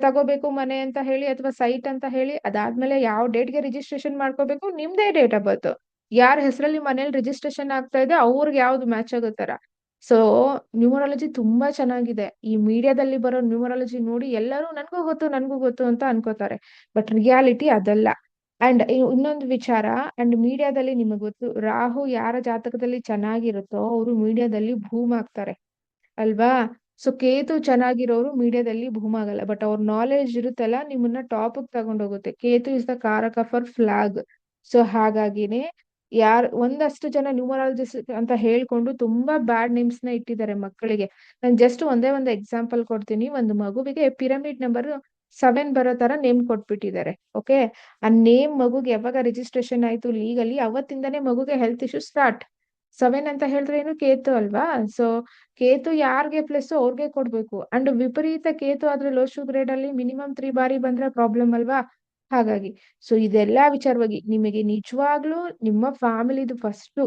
ತಗೋಬೇಕು ಮನೆ ಅಂತ ಹೇಳಿ ಅಥವಾ ಸೈಟ್ ಅಂತ ಹೇಳಿ ಅದಾದ್ಮೇಲೆ ಯಾವ ಡೇಟ್ಗೆ ರಿಜಿಸ್ಟ್ರೇಷನ್ ಮಾಡ್ಕೋಬೇಕು, ನಿಮ್ದೇ ಡೇಟ್ ಆಫ್ ಬರ್ತ್ ಯಾರ ಹೆಸರಲ್ಲಿ ಮನೇಲಿ ರಿಜಿಸ್ಟ್ರೇಷನ್ ಆಗ್ತಾ ಇದೆ, ಅವ್ರಿಗೆ ಯಾವ್ದು ಮ್ಯಾಚ್ ಆಗೋ ತರ ಸೊ ನ್ಯೂಮರಾಲಜಿ ತುಂಬಾ ಚೆನ್ನಾಗಿದೆ. ಈ ಮೀಡಿಯಾದಲ್ಲಿ ಬರೋ ನ್ಯೂಮರಾಲಜಿ ನೋಡಿ ಎಲ್ಲರೂ ನನ್ಗೂ ಗೊತ್ತು ನನ್ಗೂ ಗೊತ್ತು ಅಂತ ಅನ್ಕೋತಾರೆ. ಬಟ್ ರಿಯಾಲಿಟಿ ಅದಲ್ಲ. ಅಂಡ್ ಇನ್ನೊಂದು ವಿಚಾರ ಅಂಡ್ ಮೀಡಿಯಾದಲ್ಲಿ ನಿಮಗೆ ಗೊತ್ತು, ರಾಹು ಯಾರ ಜಾತಕದಲ್ಲಿ ಚೆನ್ನಾಗಿರುತ್ತೋ ಅವರು ಮೀಡಿಯಾದಲ್ಲಿ ಭೂಮ್ ಆಗ್ತಾರೆ. ಅಲ್ವಾ? ಸೊ ಕೇತು ಚೆನ್ನಾಗಿರೋರು ಮೀಡಿಯಾದಲ್ಲಿ ಭೂಮ್ ಆಗಲ್ಲ. ಬಟ್ ಅವ್ರ ನಾಲೆಜ್ ಇರುತ್ತಲ್ಲ, ನಿಮ್ಮನ್ನ top ತಗೊಂಡೋಗುತ್ತೆ. Ketu is the karaka for flag so ಹಾಗಾಗಿನೇ ಯಾರ್, ಒಂದಷ್ಟು ಜನ ನ್ಯೂಮರಾಲಜಿಸ್ಟ್ ಅಂತ ಹೇಳ್ಕೊಂಡು ತುಂಬಾ ಬ್ಯಾಡ್ ನೇಮ್ಸ್ನ ಇಟ್ಟಿದ್ದಾರೆ ಮಕ್ಕಳಿಗೆ. ನಾನು ಜಸ್ಟ್ ಒಂದೇ ಒಂದು ಎಕ್ಸಾಂಪಲ್ ಕೊಡ್ತೀನಿ. ಒಂದು ಮಗುವಿಗೆ ಪಿರಮಿಡ್ ನಂಬರ್ ಸೆವೆನ್ ಬರೋ ತರ ನೇಮ್ ಕೊಟ್ಬಿಟ್ಟಿದ್ದಾರೆ ಓಕೆ ಆ ನೇಮ್ ಮಗುಗೆ ಯಾವಾಗ ರಿಜಿಸ್ಟ್ರೇಷನ್ ಆಯ್ತು ಲೀಗಲಿ ಅವತ್ತಿಂದನೇ ಮಗುಗೆ ಹೆಲ್ತ್ ಇಶ್ಯೂ ಸ್ಟಾರ್ಟ್ ಸೆವೆನ್ ಅಂತ ಹೇಳಿದ್ರೆ ಏನು? ಕೇತು ಅಲ್ವಾ? ಸೊ ಕೇತು ಯಾರಿಗೆ ಪ್ಲಸ್ ಅವ್ರಿಗೆ ಕೊಡ್ಬೇಕು? ಅಂಡ್ ವಿಪರೀತ ಕೇತು ಆದ್ರೆ ಲೋ ಗ್ರೇಡ್ ಅಲ್ಲಿ ಮಿನಿಮಮ್ ತ್ರೀ ಬಾರಿ ಬಂದ್ರೆ ಪ್ರಾಬ್ಲಮ್ ಅಲ್ವಾ? ಹಾಗಾಗಿ ಸೊ ಇದೆಲ್ಲಾ ವಿಚಾರವಾಗಿ ನಿಮಗೆ ನಿಜವಾಗ್ಲೂ ನಿಮ್ಮ ಫ್ಯಾಮಿಲಿದು ಫಸ್ಟ್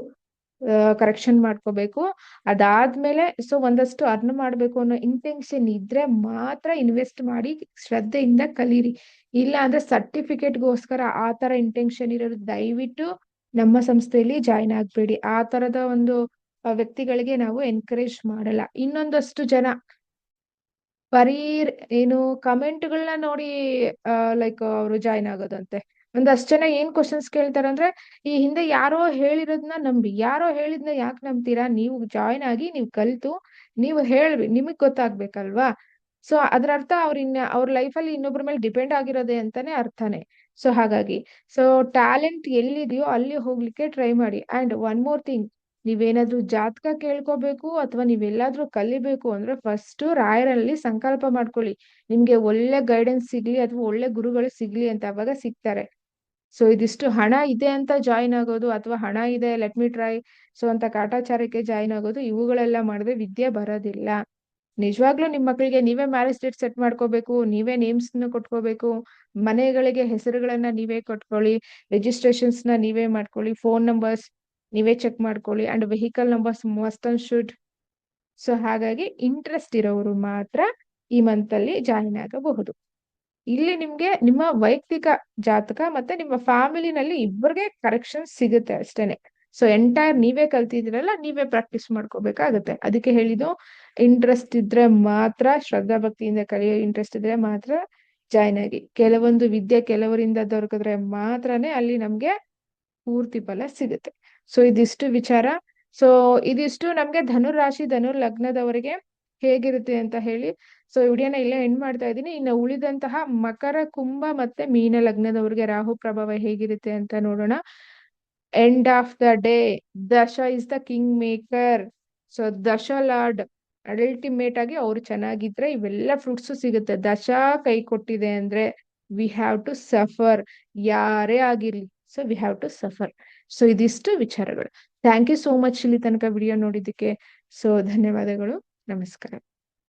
ಕರೆಕ್ಷನ್ ಮಾಡ್ಕೋಬೇಕು. ಅದಾದ್ಮೇಲೆ ಸೊ ಒಂದಷ್ಟು ಅರ್ನ್ ಮಾಡ್ಬೇಕು ಅನ್ನೋ ಇಂಟೆನ್ಷನ್ ಇದ್ರೆ ಮಾತ್ರ ಇನ್ವೆಸ್ಟ್ ಮಾಡಿ ಶ್ರದ್ಧೆಯಿಂದ ಕಲೀರಿ. ಇಲ್ಲ ಅಂದ್ರೆ ಸರ್ಟಿಫಿಕೇಟ್ಗೋಸ್ಕರ ಆ ತರ ಇಂಟೆನ್ಷನ್ ಇರೋದು ದಯವಿಟ್ಟು ನಮ್ಮ ಸಂಸ್ಥೆಯಲ್ಲಿ ಜಾಯಿನ್ ಆಗ್ಬೇಡಿ. ಆ ತರದ ಒಂದು ವ್ಯಕ್ತಿಗಳಿಗೆ ನಾವು ಎನ್ಕರೇಜ್ ಮಾಡಲ್ಲ. ಇನ್ನೊಂದಷ್ಟು ಜನ ಬರೀ ಏನು ಕಮೆಂಟ್ಗಳನ್ನ ನೋಡಿ ಲೈಕ್ ಅವರು ಜಾಯಿನ್ ಆಗೋದಂತೆ. ಒಂದಷ್ಟು ಜನ ಏನ್ ಕ್ವಶನ್ಸ್ ಕೇಳ್ತಾರಂದ್ರೆ, ಈ ಹಿಂದೆ ಯಾರೋ ಹೇಳಿರೋದನ್ನ ನಂಬಿ, ಯಾರೋ ಹೇಳಿದ್ನ ಯಾಕೆ ನಂಬ್ತೀರಾ? ನೀವು ಜಾಯಿನ್ ಆಗಿ ನೀವು ಕಲ್ತು, ನೀವು ಹೇಳ್ರಿ ನಿಮಗ್ ಗೊತ್ತಾಗ್ಬೇಕಲ್ವಾ? ಸೊ ಅದ್ರ ಅರ್ಥ ಅವ್ರ ಇನ್ನ, ಅವ್ರ ಲೈಫಲ್ಲಿ ಇನ್ನೊಬ್ರ ಮೇಲೆ ಡಿಪೆಂಡ್ ಆಗಿರೋದೆ ಅಂತಾನೆ ಅರ್ಥನೇ. ಸೊ ಹಾಗಾಗಿ ಸೊ ಟ್ಯಾಲೆಂಟ್ ಎಲ್ಲಿದೆಯೋ ಅಲ್ಲಿ ಹೋಗ್ಲಿಕ್ಕೆ ಟ್ರೈ ಮಾಡಿ. ಅಂಡ್ ಒನ್ ಮೋರ್ ಥಿಂಗ್ ನೀವೇನಾದ್ರೂ ಜಾತಕ ಕೇಳ್ಕೋಬೇಕು ಅಥವಾ ನೀವೆಲ್ಲಾದ್ರೂ ಕಲಿಬೇಕು ಅಂದ್ರೆ ಫಸ್ಟ್ ರಾಯರಲ್ಲಿ ಸಂಕಲ್ಪ ಮಾಡ್ಕೊಳ್ಳಿ. ನಿಮ್ಗೆ ಒಳ್ಳೆ ಗೈಡೆನ್ಸ್ ಸಿಗ್ಲಿ ಅಥವಾ ಒಳ್ಳೆ ಗುರುಗಳು ಸಿಗ್ಲಿ ಅಂತ ಅವಾಗ ಸಿಗ್ತಾರೆ. ಸೊ ಇದಿಷ್ಟು ಹಣ ಇದೆ ಅಂತ ಜಾಯಿನ್ ಆಗೋದು ಅಥವಾ ಹಣ ಇದೆ ಲೆಟ್ ಮಿ ಟ್ರೈ ಸೊ ಅಂತ ಕಾಟಾಚಾರಕ್ಕೆ ಜಾಯಿನ್ ಆಗೋದು ಇವುಗಳೆಲ್ಲ ಮಾಡಿದ್ರೆ ವಿದ್ಯೆ ಬರೋದಿಲ್ಲ. ನಿಜವಾಗ್ಲೂ ನಿಮ್ ಮಕ್ಕಳಿಗೆ ನೀವೇ ಮ್ಯಾರೇಜ್ ಡೇಟ್ ಸೆಟ್ ಮಾಡ್ಕೋಬೇಕು, ನೀವೇ ನೇಮ್ಸ್ನ ಕೊಟ್ಕೋಬೇಕು, ಮನೆಗಳಿಗೆ ಹೆಸರುಗಳನ್ನ ನೀವೇ ಕೊಟ್ಕೊಳ್ಳಿ ರಿಜಿಸ್ಟ್ರೇಷನ್ಸ್ನ ನೀವೇ ಮಾಡ್ಕೊಳ್ಳಿ ಫೋನ್ ನಂಬರ್ಸ್ ನೀವೇ ಚೆಕ್ ಮಾಡ್ಕೊಳ್ಳಿ. And vehicle numbers must and should so ಹಾಗಾಗಿ ಇಂಟ್ರೆಸ್ಟ್ ಇರೋರು ಮಾತ್ರ ಈ ಮಂತ್ ಅಲ್ಲಿ ಜಾಯಿನ್ ಆಗಬಹುದು. ಇಲ್ಲಿ ನಿಮ್ಗೆ ನಿಮ್ಮ ವೈಯಕ್ತಿಕ ಜಾತಕ ಮತ್ತೆ ನಿಮ್ಮ ಫ್ಯಾಮಿಲಿನಲ್ಲಿ ಇಬ್ಬರಿಗೆ ಕರೆಕ್ಷನ್ ಸಿಗುತ್ತೆ ಅಷ್ಟೇನೆ. ಸೊ ಎಂಟೈರ್ ನೀವೇ ಕಲ್ತಿದ್ದೀರಲ್ಲ, ನೀವೇ ಪ್ರಾಕ್ಟೀಸ್ ಮಾಡ್ಕೋಬೇಕಾಗತ್ತೆ. ಅದಕ್ಕೆ ಹೇಳಿದ್ದು ಇಂಟ್ರೆಸ್ಟ್ ಇದ್ರೆ ಮಾತ್ರ, ಶ್ರದ್ಧಾ ಭಕ್ತಿಯಿಂದ ಕಲಿಯೋ ಇಂಟ್ರೆಸ್ಟ್ ಇದ್ರೆ ಮಾತ್ರ ಜಾಯಿನ್ ಆಗಿ. ಕೆಲವೊಂದು ವಿದ್ಯೆ ಕೆಲವರಿಂದ ದೊರಕಿದ್ರೆ ಮಾತ್ರನೇ ಅಲ್ಲಿ ನಮ್ಗೆ ಪೂರ್ತಿ ಫಲ ಸಿಗುತ್ತೆ. ಸೊ ಇದಿಷ್ಟು ವಿಚಾರ. ಸೊ ಇದಿಷ್ಟು ನಮ್ಗೆ ಧನುರ್ ರಾಶಿ ಧನುರ್ ಲಗ್ನದವರಿಗೆ ಹೇಗಿರುತ್ತೆ ಅಂತ ಹೇಳಿ. ಸೊ ವಿಡಿಯೋನ ಇಲ್ಲೇ ಎಂಡ್ ಮಾಡ್ತಾ ಇದ್ದೀನಿ. ಇನ್ನು ಉಳಿದಂತಹ ಮಕರ, ಕುಂಭ ಮತ್ತೆ ಮೀನ ಲಗ್ನದವ್ರಿಗೆ ರಾಹು ಪ್ರಭಾವ ಹೇಗಿರುತ್ತೆ ಅಂತ ನೋಡೋಣ. End of the day dasha is the kingmaker so dasha lord ultimate ಆಗಿ ಅವ್ರು ಚೆನ್ನಾಗಿದ್ರೆ ಇವೆಲ್ಲ ಫ್ರೂಟ್ಸ್ ಸಿಗುತ್ತೆ. ದಶ ಕೈ ಕೊಟ್ಟಿದೆ ಅಂದ್ರೆ ವಿ ಹ್ಯಾವ್ ಟು ಸಫರ್ ಯಾರೇ ಆಗಿರ್ಲಿ. So we have to suffer so ಇದಿಷ್ಟು ವಿಚಾರಗಳು. ಥ್ಯಾಂಕ್ ಯು ಸೋ ಮಚ್ ಇಲ್ಲಿ ತನಕ ವಿಡಿಯೋ ನೋಡಿದ್ದಕ್ಕೆ. ಸೊ ಧನ್ಯವಾದಗಳು. ನಮಸ್ಕಾರ.